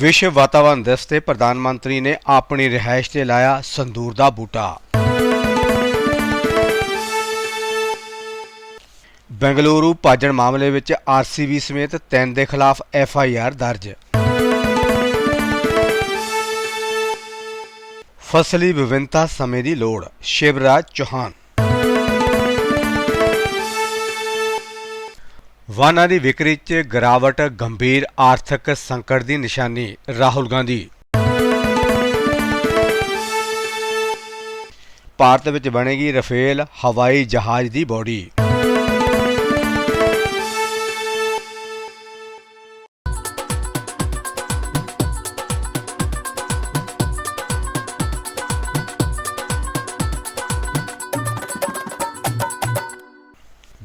ਵਿਸ਼ਵ ਵਾਤਾਵਰਣ ਦਿਵਸ ਤੇ ਪ੍ਰਧਾਨ ਮੰਤਰੀ ਨੇ ਆਪਣੀ ਰਿਹਾਇਸ਼ ਤੇ ਲਾਇਆ ਸੰਦੂਰ ਦਾ ਬੂਟਾ। ਬੈਂਗਲੁਰੂ ਭਾਜਣ ਮਾਮਲੇ ਵਿੱਚ ਆਰਸੀਬੀ ਸਮੇਤ ਤਿੰਨ ਦੇ ਖਿਲਾਫ ਐਫਆਈਆਰ ਦਰਜ। ਫਸਲੀ ਵਿਭਿੰਨਤਾ ਸਮੇਂ ਦੀ ਲੋੜ, ਸ਼ਿਵਰਾਜ ਚੌਹਾਨ ਵਾਹਨਾਂ ਦੀ ਵਿਕਰੀ 'ਚ ਗਿਰਾਵਟ, ਗੰਭੀਰ ਆਰਥਿਕ ਸੰਕਟ ਦੀ ਨਿਸ਼ਾਨੀ, ਰਾਹੁਲ ਗਾਂਧੀ। ਭਾਰਤ ਵਿੱਚ ਬਣੇਗੀ ਰਫੇਲ ਹਵਾਈ ਜਹਾਜ਼ ਦੀ ਬੋਡੀ।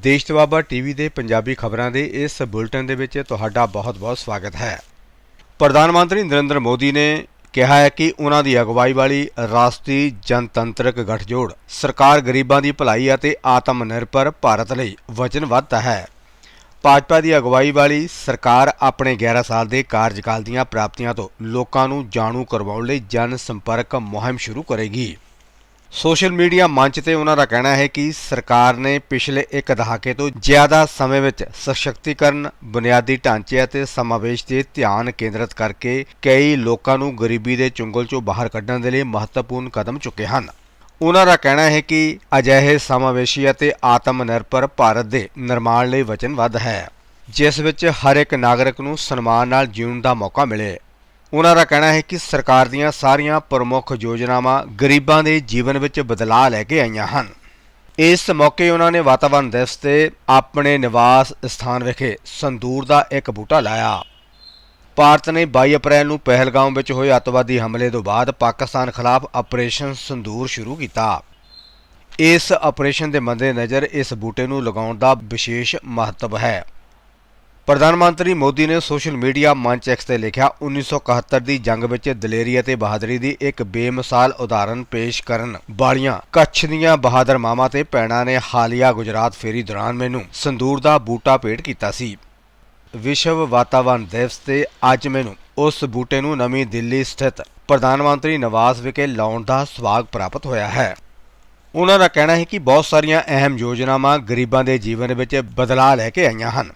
ਦੇਸ਼ ਤਵਾਬਾ ਟੀਵੀ ਦੇ ਪੰਜਾਬੀ ਖਬਰਾਂ ਦੇ ਇਸ ਬੁਲਟਨ ਦੇ ਵਿੱਚ ਤੁਹਾਡਾ ਬਹੁਤ-ਬਹੁਤ ਸਵਾਗਤ ਹੈ। ਪ੍ਰਧਾਨ ਮੰਤਰੀ ਨਰਿੰਦਰ ਮੋਦੀ ਨੇ ਕਿਹਾ ਹੈ ਕਿ ਉਹਨਾਂ ਦੀ ਅਗਵਾਈ ਵਾਲੀ ਰਾਸ਼ਟਰੀ ਜਨਤੰਤਰਕ ਗਠਜੋੜ ਸਰਕਾਰ ਗਰੀਬਾਂ ਦੀ ਭਲਾਈ ਅਤੇ ਆਤਮ ਨਿਰਭਰ ਭਾਰਤ ਲਈ ਵਚਨਬੱਧ ਹੈ। ਭਾਜਪਾ ਦੀ ਅਗਵਾਈ ਵਾਲੀ ਸਰਕਾਰ ਆਪਣੇ 11 ਸਾਲ ਦੇ ਕਾਰਜਕਾਲ ਦੀਆਂ ਪ੍ਰਾਪਤੀਆਂ ਤੋਂ ਲੋਕਾਂ ਨੂੰ ਜਾਣੂ ਕਰਵਾਉਣ ਲਈ ਜਨ ਸੰਪਰਕ ਮੁਹਿੰਮ ਸ਼ੁਰੂ ਕਰੇਗੀ। ਸੋਸ਼ਲ ਮੀਡੀਆ ਮੰਚ ਤੇ ਉਹਨਾਂ ਦਾ ਕਹਿਣਾ ਹੈ ਕਿ ਸਰਕਾਰ ਨੇ ਪਿਛਲੇ ਇੱਕ ਦਹਾਕੇ ਤੋਂ ਜ਼ਿਆਦਾ ਸਮੇਂ ਵਿੱਚ ਸਸ਼ਕਤੀਕਰਨ, ਬੁਨਿਆਦੀ ਢਾਂਚੇ ਅਤੇ ਸਮਾਵੇਸ਼ ਤੇ ਧਿਆਨ ਕੇਂਦਰਿਤ ਕਰਕੇ ਕਈ ਲੋਕਾਂ ਨੂੰ ਗਰੀਬੀ ਦੇ ਚੁੰਗਲ ਚੋਂ ਬਾਹਰ ਕੱਢਣ ਦੇ ਲਈ ਮਹੱਤਵਪੂਰਨ ਕਦਮ ਚੁੱਕੇ ਹਨ। ਉਹਨਾਂ ਦਾ ਕਹਿਣਾ ਹੈ ਕਿ ਅਜਿਹੇ ਸਮਾਵੇਸ਼ੀ ਅਤੇ ਆਤਮ ਨਿਰਭਰ ਭਾਰਤ ਦੇ ਨਿਰਮਾਣ ਲਈ ਵਚਨਬੱਧ ਹੈ, ਜਿਸ ਵਿੱਚ ਹਰ ਇੱਕ ਨਾਗਰਿਕ ਨੂੰ ਸਨਮਾਨ ਨਾਲ ਜੀਉਣ ਦਾ ਮੌਕਾ ਮਿਲੇ। ਉਹਨਾਂ ਦਾ ਕਹਿਣਾ ਹੈ ਕਿ ਸਰਕਾਰ ਦੀਆਂ ਸਾਰੀਆਂ ਪ੍ਰਮੁੱਖ ਯੋਜਨਾਵਾਂ ਗਰੀਬਾਂ ਦੇ ਜੀਵਨ ਵਿੱਚ ਬਦਲਾਅ ਲੈ ਕੇ ਆਈਆਂ ਹਨ। ਇਸ ਮੌਕੇ ਉਹਨਾਂ ਨੇ ਵਾਤਾਵਰਣ ਦਿਵਸ ਤੇ ਆਪਣੇ ਨਿਵਾਸ ਸਥਾਨ ਵਿਖੇ ਸੰਦੂਰ ਦਾ ਇੱਕ ਬੂਟਾ ਲਾਇਆ। ਭਾਰਤ ਨੇ 22 ਅਪ੍ਰੈਲ ਨੂੰ ਪਹਿਲਗਾਮ ਵਿੱਚ ਹੋਏ ਅੱਤਵਾਦੀ ਹਮਲੇ ਤੋਂ ਬਾਅਦ ਪਾਕਿਸਤਾਨ ਖਿਲਾਫ ਆਪਰੇਸ਼ਨ ਸੰਦੂਰ ਸ਼ੁਰੂ ਕੀਤਾ। ਇਸ ਆਪਰੇਸ਼ਨ ਦੇ ਮੱਦੇਨਜ਼ਰ ਇਸ ਬੂਟੇ ਨੂੰ ਲਗਾਉਣ ਦਾ ਵਿਸ਼ੇਸ਼ ਮਹੱਤਵ ਹੈ। ਪ੍ਰਧਾਨ ਮੰਤਰੀ ਮੋਦੀ ਨੇ ਸੋਸ਼ਲ ਮੀਡੀਆ ਮੰਚ ਐਕਸ ਤੇ ਲਿਖਿਆ 1971 ਦੀ ਜੰਗ ਵਿੱਚ ਦਲੇਰੀ ਅਤੇ ਬਹਾਦਰੀ ਦੀ ਇੱਕ ਬੇਮਿਸਾਲ ਉਦਾਹਰਨ ਪੇਸ਼ ਕਰਨ ਵਾਲੀਆਂ ਕੱਛ ਦੀਆਂ ਬਹਾਦਰ ਮਾਵਾਂ ਤੇ ਭੈਣਾਂ ਨੇ ਹਾਲੀਆ ਗੁਜਰਾਤ ਫੇਰੀ ਦੌਰਾਨ ਮੈਨੂੰ ਸੰਦੂਰ ਦਾ ਬੂਟਾ ਭੇਟ ਕੀਤਾ ਸੀ। ਵਿਸ਼ਵ ਵਾਤਾਵਰਣ ਦਿਵਸ ਤੇ ਅੱਜ ਮੈਨੂੰ ਉਸ ਬੂਟੇ ਨੂੰ ਨਵੀਂ ਦਿੱਲੀ ਸਥਿਤ ਪ੍ਰਧਾਨ ਮੰਤਰੀ ਨਿਵਾਸ ਵਿਖੇ ਲਾਉਣ ਦਾ ਸੁਭਾਗ ਪ੍ਰਾਪਤ ਹੋਇਆ ਹੈ। ਉਹਨਾਂ ਦਾ ਕਹਿਣਾ ਹੈ ਕਿ ਬਹੁਤ ਸਾਰੀਆਂ ਅਹਿਮ ਯੋਜਨਾਵਾਂ ਗਰੀਬਾਂ ਦੇ ਜੀਵਨ ਵਿੱਚ ਬਦਲਾਅ ਲੈ ਕੇ ਆਈਆਂ ਹਨ।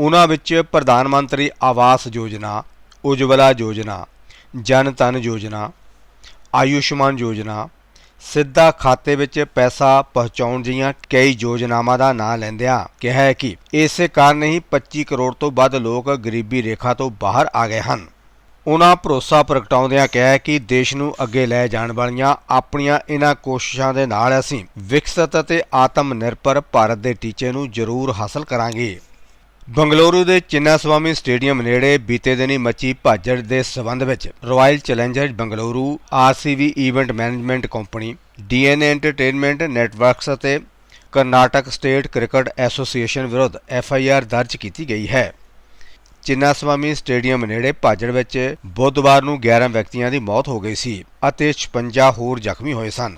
ਉਹਨਾਂ ਵਿੱਚ ਪ੍ਰਧਾਨ ਮੰਤਰੀ ਆਵਾਸ ਯੋਜਨਾ, ਉਜਵਲਾ ਯੋਜਨਾ, ਜਨ ਧਨ ਯੋਜਨਾ, ਆਯੁਸ਼ਮਾਨ ਯੋਜਨਾ, ਸਿੱਧਾ ਖਾਤੇ ਵਿੱਚ ਪੈਸਾ ਪਹੁੰਚਾਉਣ ਜਿਹੀਆਂ ਕਈ ਯੋਜਨਾਵਾਂ ਦਾ ਨਾਂ ਲੈਂਦਿਆਂ ਕਿਹਾ ਹੈ ਕਿ ਇਸੇ ਕਾਰਨ ਹੀ 25 ਕਰੋੜ ਤੋਂ ਵੱਧ ਲੋਕ ਗਰੀਬੀ ਰੇਖਾ ਤੋਂ ਬਾਹਰ ਆ ਗਏ ਹਨ। ਉਹਨਾਂ ਭਰੋਸਾ ਪ੍ਰਗਟਾਉਂਦਿਆਂ ਕਿਹਾ ਕਿ ਦੇਸ਼ ਨੂੰ ਅੱਗੇ ਲੈ ਜਾਣ ਵਾਲੀਆਂ ਆਪਣੀਆਂ ਇਹਨਾਂ ਕੋਸ਼ਿਸ਼ਾਂ ਦੇ ਨਾਲ ਅਸੀਂ ਵਿਕਸਿਤ ਅਤੇ ਆਤਮ ਨਿਰਭਰ ਭਾਰਤ ਦੇ ਟੀਚੇ ਨੂੰ ਜ਼ਰੂਰ ਹਾਸਲ ਕਰਾਂਗੇ। ਬੰਗਲੁਰੂ ਦੇ ਚਿੰਨਾ ਸਵਾਮੀ ਸਟੇਡੀਅਮ ਨੇੜੇ ਬੀਤੇ ਦਿਨੀ ਮੱਚੀ ਭਾਜੜ ਦੇ ਸਬੰਧ ਵਿੱਚ royal challengers Bengaluru RCB event management company DNA entertainment networks ਅਤੇ ਕਰਨਾਟਕ ਸਟੇਟ ਕ੍ਰਿਕਟ ਐਸੋਸੀਏਸ਼ਨ ਵਿਰੁੱਧ ਐਫਆਈਆਰ ਦਰਜ ਕੀਤੀ ਗਈ ਹੈ। ਚਿੰਨਾ ਸਵਾਮੀ ਸਟੇਡੀਅਮ ਨੇੜੇ ਭਾਜੜ ਵਿੱਚ ਬੁੱਧਵਾਰ ਨੂੰ 11 ਵਿਅਕਤੀਆਂ ਦੀ ਮੌਤ ਹੋ ਗਈ ਸੀ ਅਤੇ 56 ਹੋਰ ਜ਼ਖਮੀ ਹੋਏ ਸਨ।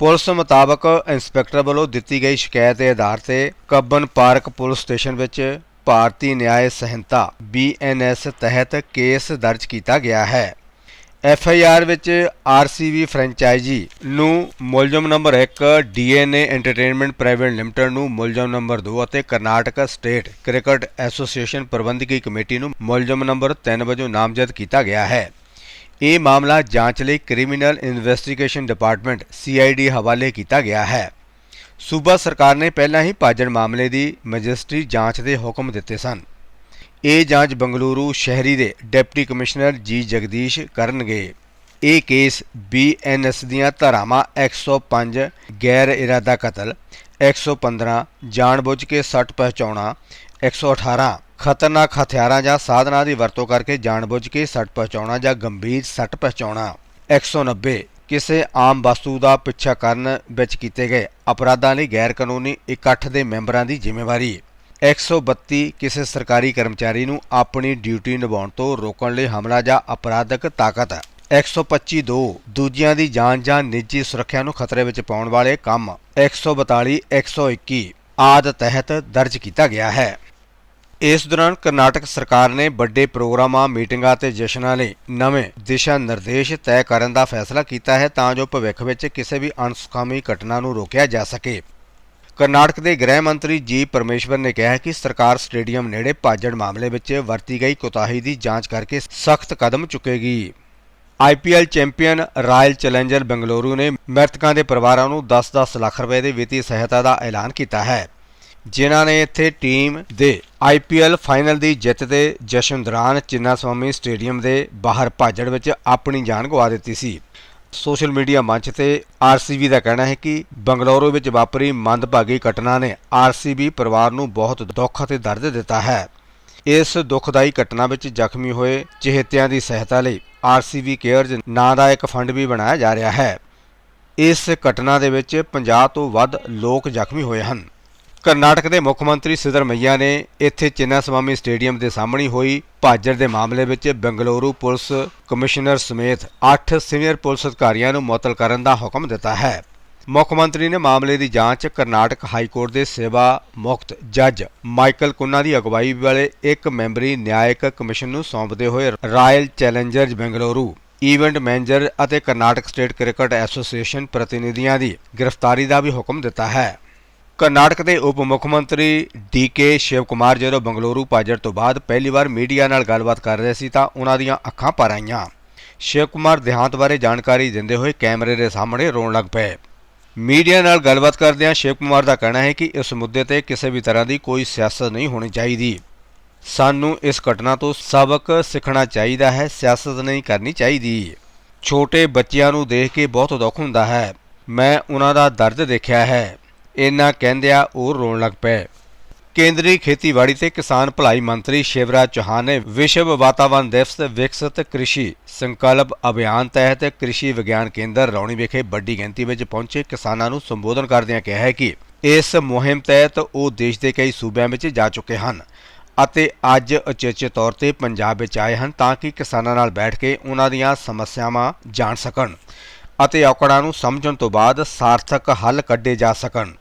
ਪੁਲਿਸ ਮੁਤਾਬਕ ਇੰਸਪੈਕਟਰ ਵੱਲੋਂ ਦਿੱਤੀ ਗਈ ਸ਼ਿਕਾਇਤ ਦੇ ਆਧਾਰ ਤੇ ਕੱਬਨ ਪਾਰਕ ਪੁਲਿਸ ਸਟੇਸ਼ਨ ਵਿੱਚ ਭਾਰਤੀ ਨਿਆਇ ਸੰਹਿਤਾ ਬੀਐਨਐਸ ਤਹਿਤ ਕੇਸ ਦਰਜ ਕੀਤਾ ਗਿਆ ਹੈ। ਐਫ ਆਈ ਆਰ ਵਿੱਚ ਆਰ ਸੀ ਵੀ ਫਰੈਂਚਾਈਜ਼ੀ ਨੂੰ ਮੁਲਜ਼ਮ number 1 A entertainment private limited ਨੂੰ ਮੁਲਜ਼ਮ ਨੰਬਰ 2 ਅਤੇ ਕਰਨਾਟਕ ਸਟੇਟ ਕ੍ਰਿਕਟ ਐਸੋਸੀਏਸ਼ਨ ਪ੍ਰਬੰਧਕੀ ਕਮੇਟੀ ਨੂੰ ਮੁਲਜ਼ਮ ਨੰਬਰ 3 ਵਜੋਂ ਨਾਮਜ਼ਦ ਕੀਤਾ ਗਿਆ ਹੈ। ਇਹ ਮਾਮਲਾ ਜਾਂਚ ਲਈ ਕ੍ਰਿਮੀਨਲ ਇਨਵੈਸਟੀਗੇਸ਼ਨ ਡਿਪਾਰਟਮੈਂਟ ਸੀਆਈਡੀ ਹਵਾਲੇ ਕੀਤਾ ਗਿਆ ਹੈ। ਸੂਬਾ ਸਰਕਾਰ ਨੇ ਪਹਿਲਾਂ ਹੀ ਭਾਜਣ ਮਾਮਲੇ ਦੀ ਮੈਜਿਸਟਰੀ ਜਾਂਚ ਦੇ ਹੁਕਮ ਦਿੱਤੇ ਸਨ। ਇਹ ਜਾਂਚ ਬੰਗਲੁਰੂ ਸ਼ਹਿਰੀ ਦੇ ਡਿਪਟੀ ਕਮਿਸ਼ਨਰ ਜੀ ਜਗਦੀਸ਼ ਕਰਨਗੇ। ਇਹ ਕੇਸ ਬੀਐਨਐਸ ਦੀਆਂ ਧਾਰਾਵਾਂ 105 ਗੈਰ ਇਰਾਦਾ ਕਤਲ 115 ਜਾਣਬੁੱਝ ਕੇ ਸੱਟ ਪਹੁੰਚਾਉਣਾ 118 ਖਤਰਨਾਕ ਹਥਿਆਰਾਂ ਜਾਂ ਸਾਧਨਾਂ ਦੀ ਵਰਤੋਂ ਕਰਕੇ ਜਾਣਬੁੱਝ ਕੇ ਸੱਟ ਪਹੁੰਚਾਉਣਾ ਜਾਂ ਗੰਭੀਰ ਸੱਟ ਪਹੁੰਚਾਉਣਾ 190 ਕਿਸੇ ਆਮ ਵਸਤੂ ਦਾ ਪਿੱਛਾ ਕਰਨ ਵਿੱਚ ਕੀਤੇ ਗਏ ਅਪਰਾਧਾਂ ਲਈ ਗੈਰ ਕਾਨੂੰਨੀ ਇਕੱਠ ਦੇ ਮੈਂਬਰਾਂ ਦੀ ਜ਼ਿੰਮੇਵਾਰੀ 132 ਕਿਸੇ ਸਰਕਾਰੀ ਕਰਮਚਾਰੀ ਨੂੰ ਆਪਣੀ ਡਿਊਟੀ ਨਿਭਾਉਣ ਤੋਂ ਰੋਕਣ ਲਈ ਹਮਲਾ ਜਾਂ ਅਪਰਾਧਕ ਤਾਕਤ 125 ਦੋ ਦੂਜਿਆਂ ਦੀ ਜਾਨ ਜਾਂ ਨਿੱਜੀ ਸੁਰੱਖਿਆ ਨੂੰ ਖਤਰੇ ਵਿੱਚ ਪਾਉਣ ਵਾਲੇ ਕੰਮ। 142 121 ਆਦਿ ਤਹਿਤ ਦਰਜ ਕੀਤਾ ਗਿਆ ਹੈ। ਇਸ ਦੌਰਾਨ ਕਰਨਾਟਕ ਸਰਕਾਰ ਨੇ ਵੱਡੇ ਪ੍ਰੋਗਰਾਮਾਂ, ਮੀਟਿੰਗਾਂ ਤੇ ਜਸ਼ਨਾਂ ਲਈ ਨਵੇਂ ਦਿਸ਼ਾ ਨਿਰਦੇਸ਼ ਤੈਅ ਕਰਨ ਦਾ ਫੈਸਲਾ ਕੀਤਾ ਹੈ ਤਾਂ ਜੋ ਭਵਿੱਖ ਵਿੱਚ ਕਿਸੇ ਵੀ ਅਣਸੁਖਾਵੀ ਘਟਨਾ ਨੂੰ ਰੋਕਿਆ ਜਾ ਸਕੇ। ਕਰਨਾਟਕ ਦੇ ਗ੍ਰਹਿ ਮੰਤਰੀ ਜੀ ਪਰਮੇਸ਼ਵਰ ਨੇ ਕਿਹਾ ਹੈ ਕਿ ਸਰਕਾਰ ਸਟੇਡੀਅਮ ਨੇੜੇ ਭਾਜੜ ਮਾਮਲੇ ਵਿੱਚ ਵਰਤੀ ਗਈ ਕੋਤਾਹੀ ਦੀ ਜਾਂਚ ਕਰਕੇ ਸਖਤ ਕਦਮ ਚੁੱਕੇਗੀ। IPL champion royal challenger Bengaluru ਨੇ ਮ੍ਰਿਤਕਾਂ ਦੇ ਪਰਿਵਾਰਾਂ ਨੂੰ 10-10 ਲੱਖ ਰੁਪਏ ਦੀ ਵਿੱਤੀ ਸਹਾਇਤਾ ਦਾ ਐਲਾਨ ਕੀਤਾ ਹੈ। ਜਿਨ੍ਹਾਂ ਨੇ ਇੱਥੇ ਟੀਮ ਦੇ ਆਈਪੀਐਲ ਫਾਈਨਲ ਦੀ ਜਿੱਤ ਦੇ ਜਸ਼ਨ ਦੌਰਾਨ ਚਿੰਨਾਸਵਾਮੀ ਸਟੇਡੀਅਮ ਦੇ ਬਾਹਰ ਭਾਜੜ ਵਿੱਚ ਆਪਣੀ ਜਾਨ ਗਵਾ ਦਿੱਤੀ ਸੀ। ਸੋਸ਼ਲ ਮੀਡੀਆ ਮੰਚ ਤੇ ਆਰਸੀਬੀ ਦਾ ਕਹਿਣਾ ਹੈ ਕਿ ਬੰਗਲੌਰੂ ਵਿੱਚ ਵਾਪਰੀ ਮੰਦਭਾਗੀ ਘਟਨਾ ਨੇ ਆਰਸੀਬੀ ਪਰਿਵਾਰ ਨੂੰ ਬਹੁਤ ਦੁੱਖ ਅਤੇ ਦਰਦ ਦਿੱਤਾ ਹੈ। ਇਸ ਦੁਖਦਾਈ ਘਟਨਾ ਵਿੱਚ ਜ਼ਖਮੀ ਹੋਏ ਚਿਹਤਿਆਂ ਦੀ ਸਹਾਇਤਾ ਲਈ ਆਰਸੀਬੀ ਕੇਅਰਜ਼ ਨਾਂ ਦਾ ਇੱਕ ਫੰਡ ਵੀ ਬਣਾਇਆ ਜਾ ਰਿਹਾ ਹੈ। ਇਸ ਘਟਨਾ ਦੇ ਵਿੱਚ 50 ਤੋਂ ਵੱਧ ਲੋਕ ਜ਼ਖਮੀ ਹੋਏ ਹਨ। ਕਰਨਾਟਕ ਦੇ ਮੁੱਖ ਮੰਤਰੀ ਸਿਦਰਮਈਆ ਨੇ ਇੱਥੇ ਚਿੰਨਾਸਵਾਮੀ ਸਟੇਡੀਅਮ ਦੇ ਸਾਹਮਣੇ ਹੋਈ ਭਾਜੜ ਦੇ ਮਾਮਲੇ ਵਿੱਚ ਬੰਗਲੌਰੂ ਪੁਲਿਸ ਕਮਿਸ਼ਨਰ ਸਮੇਤ 8 ਸੀਨੀਅਰ ਪੁਲਿਸ ਅਧਿਕਾਰੀਆਂ ਨੂੰ ਮੁਅੱਤਲ ਕਰਨ ਦਾ ਹੁਕਮ ਦਿੱਤਾ ਹੈ। ਮੁੱਖ ਮੰਤਰੀ ਨੇ ਮਾਮਲੇ ਦੀ ਜਾਂਚ ਕਰਨਾਟਕ ਹਾਈ ਕੋਰਟ ਦੇ ਸੇਵਾ ਮੁਕਤ ਜੱਜ ਮਾਈਕਲ ਕੁੰਨਾ ਦੀ ਅਗਵਾਈ ਵਾਲੇ ਇੱਕ ਮੈਂਬਰੀ ਨਿਆਇਕ ਕਮਿਸ਼ਨ ਨੂੰ ਸੌਂਪਦੇ ਹੋਏ royal challengers Bengaluru event manager ਅਤੇ ਕਰਨਾਟਕ ਸਟੇਟ ਕ੍ਰਿਕਟ ਐਸੋਸੀਏਸ਼ਨ ਪ੍ਰਤੀਨਿਧੀਆਂ ਦੀ ਗ੍ਰਿਫਤਾਰੀ ਦਾ ਵੀ ਹੁਕਮ ਦਿੱਤਾ ਹੈ। ਕਰਨਾਟਕ ਦੇ ਉਪ ਮੁੱਖ ਮੰਤਰੀ ਡੀਕੇ ਸ਼ਿਵ ਕੁਮਾਰ ਜਦੋਂ ਬੰਗਲੌਰੂ ਭਾਜੜ ਤੋਂ ਬਾਅਦ ਪਹਿਲੀ ਵਾਰ ਮੀਡੀਆ ਨਾਲ ਗੱਲਬਾਤ ਕਰ ਰਹੇ ਸੀ ਤਾਂ ਉਹਨਾਂ ਦੀਆਂ ਅੱਖਾਂ ਭਰ ਆਈਆਂ। ਸ਼ਿਵ ਕੁਮਾਰ ਦੇਹਾਂਤ ਬਾਰੇ ਜਾਣਕਾਰੀ ਦਿੰਦੇ ਹੋਏ ਕੈਮਰੇ ਦੇ ਸਾਹਮਣੇ ਰੋਣ ਲੱਗ ਪਏ। ਮੀਡੀਆ ਨਾਲ ਗੱਲਬਾਤ ਕਰਦਿਆਂ ਸ਼ਿਵ ਕੁਮਾਰ ਦਾ ਕਹਿਣਾ ਹੈ ਕਿ ਇਸ ਮੁੱਦੇ ਤੇ ਕਿਸੇ ਵੀ ਤਰ੍ਹਾਂ ਦੀ ਕੋਈ ਸਿਆਸਤ ਨਹੀਂ ਹੋਣੀ ਚਾਹੀਦੀ। ਸਾਨੂੰ ਇਸ ਘਟਨਾ ਤੋਂ ਸਬਕ ਸਿੱਖਣਾ ਚਾਹੀਦਾ ਹੈ, ਸਿਆਸਤ ਨਹੀਂ ਕਰਨੀ ਚਾਹੀਦੀ। ਛੋਟੇ ਬੱਚਿਆਂ ਨੂੰ ਦੇਖ ਕੇ ਬਹੁਤ ਦੁੱਖ ਹੁੰਦਾ ਹੈ। ਮੈਂ ਉਹਨਾਂ ਦਾ ਦਰਦ ਦੇਖਿਆ ਹੈ। ਇੰਨਾ ਕਹਿੰਦਿਆਂ ਉਹ ਰੋਣ ਲੱਗ ਪਏ। ਕੇਂਦਰੀ ਖੇਤੀਬਾੜੀ ਤੇ ਕਿਸਾਨ ਭਲਾਈ ਮੰਤਰੀ ਸ਼ਿਵਰਾਜ ਚੌਹਾਨ ਨੇ ਵਿਸ਼ਵ ਵਾਤਾਵਰਣ ਦਿਵਸ ਵਿਕਸਿਤ ਕ੍ਰਿਸ਼ੀ ਸੰਕਲਪ ਅਭਿਆਨ ਤਹਿਤ ਕ੍ਰਿਸ਼ੀ ਵਿਗਿਆਨ ਕੇਂਦਰ ਰੌਣੀ ਵਿਖੇ ਵੱਡੀ ਗਿਣਤੀ ਵਿੱਚ ਪਹੁੰਚੇ ਕਿਸਾਨਾਂ ਨੂੰ ਸੰਬੋਧਨ ਕਰਦਿਆਂ ਕਿਹਾ ਹੈ ਕਿ ਇਸ ਮੁਹਿੰਮ ਤਹਿਤ ਉਹ ਦੇਸ਼ ਦੇ ਕਈ ਸੂਬਿਆਂ ਵਿੱਚ ਜਾ ਚੁੱਕੇ ਹਨ ਅਤੇ ਅੱਜ ਉਚੇਚੇ ਤੌਰ ਤੇ ਪੰਜਾਬ ਵਿੱਚ ਆਏ ਹਨ ਤਾਂ ਕਿ ਕਿਸਾਨਾਂ ਨਾਲ ਬੈਠ ਕੇ ਉਹਨਾਂ ਦੀਆਂ ਸਮੱਸਿਆਵਾਂ ਜਾਣ ਸਕਣ ਅਤੇ ਔਕੜਾਂ ਨੂੰ ਸਮਝਣ ਤੋਂ ਬਾਅਦ ਸਾਰਥਕ ਹੱਲ ਕੱਢੇ ਜਾ ਸਕਣ।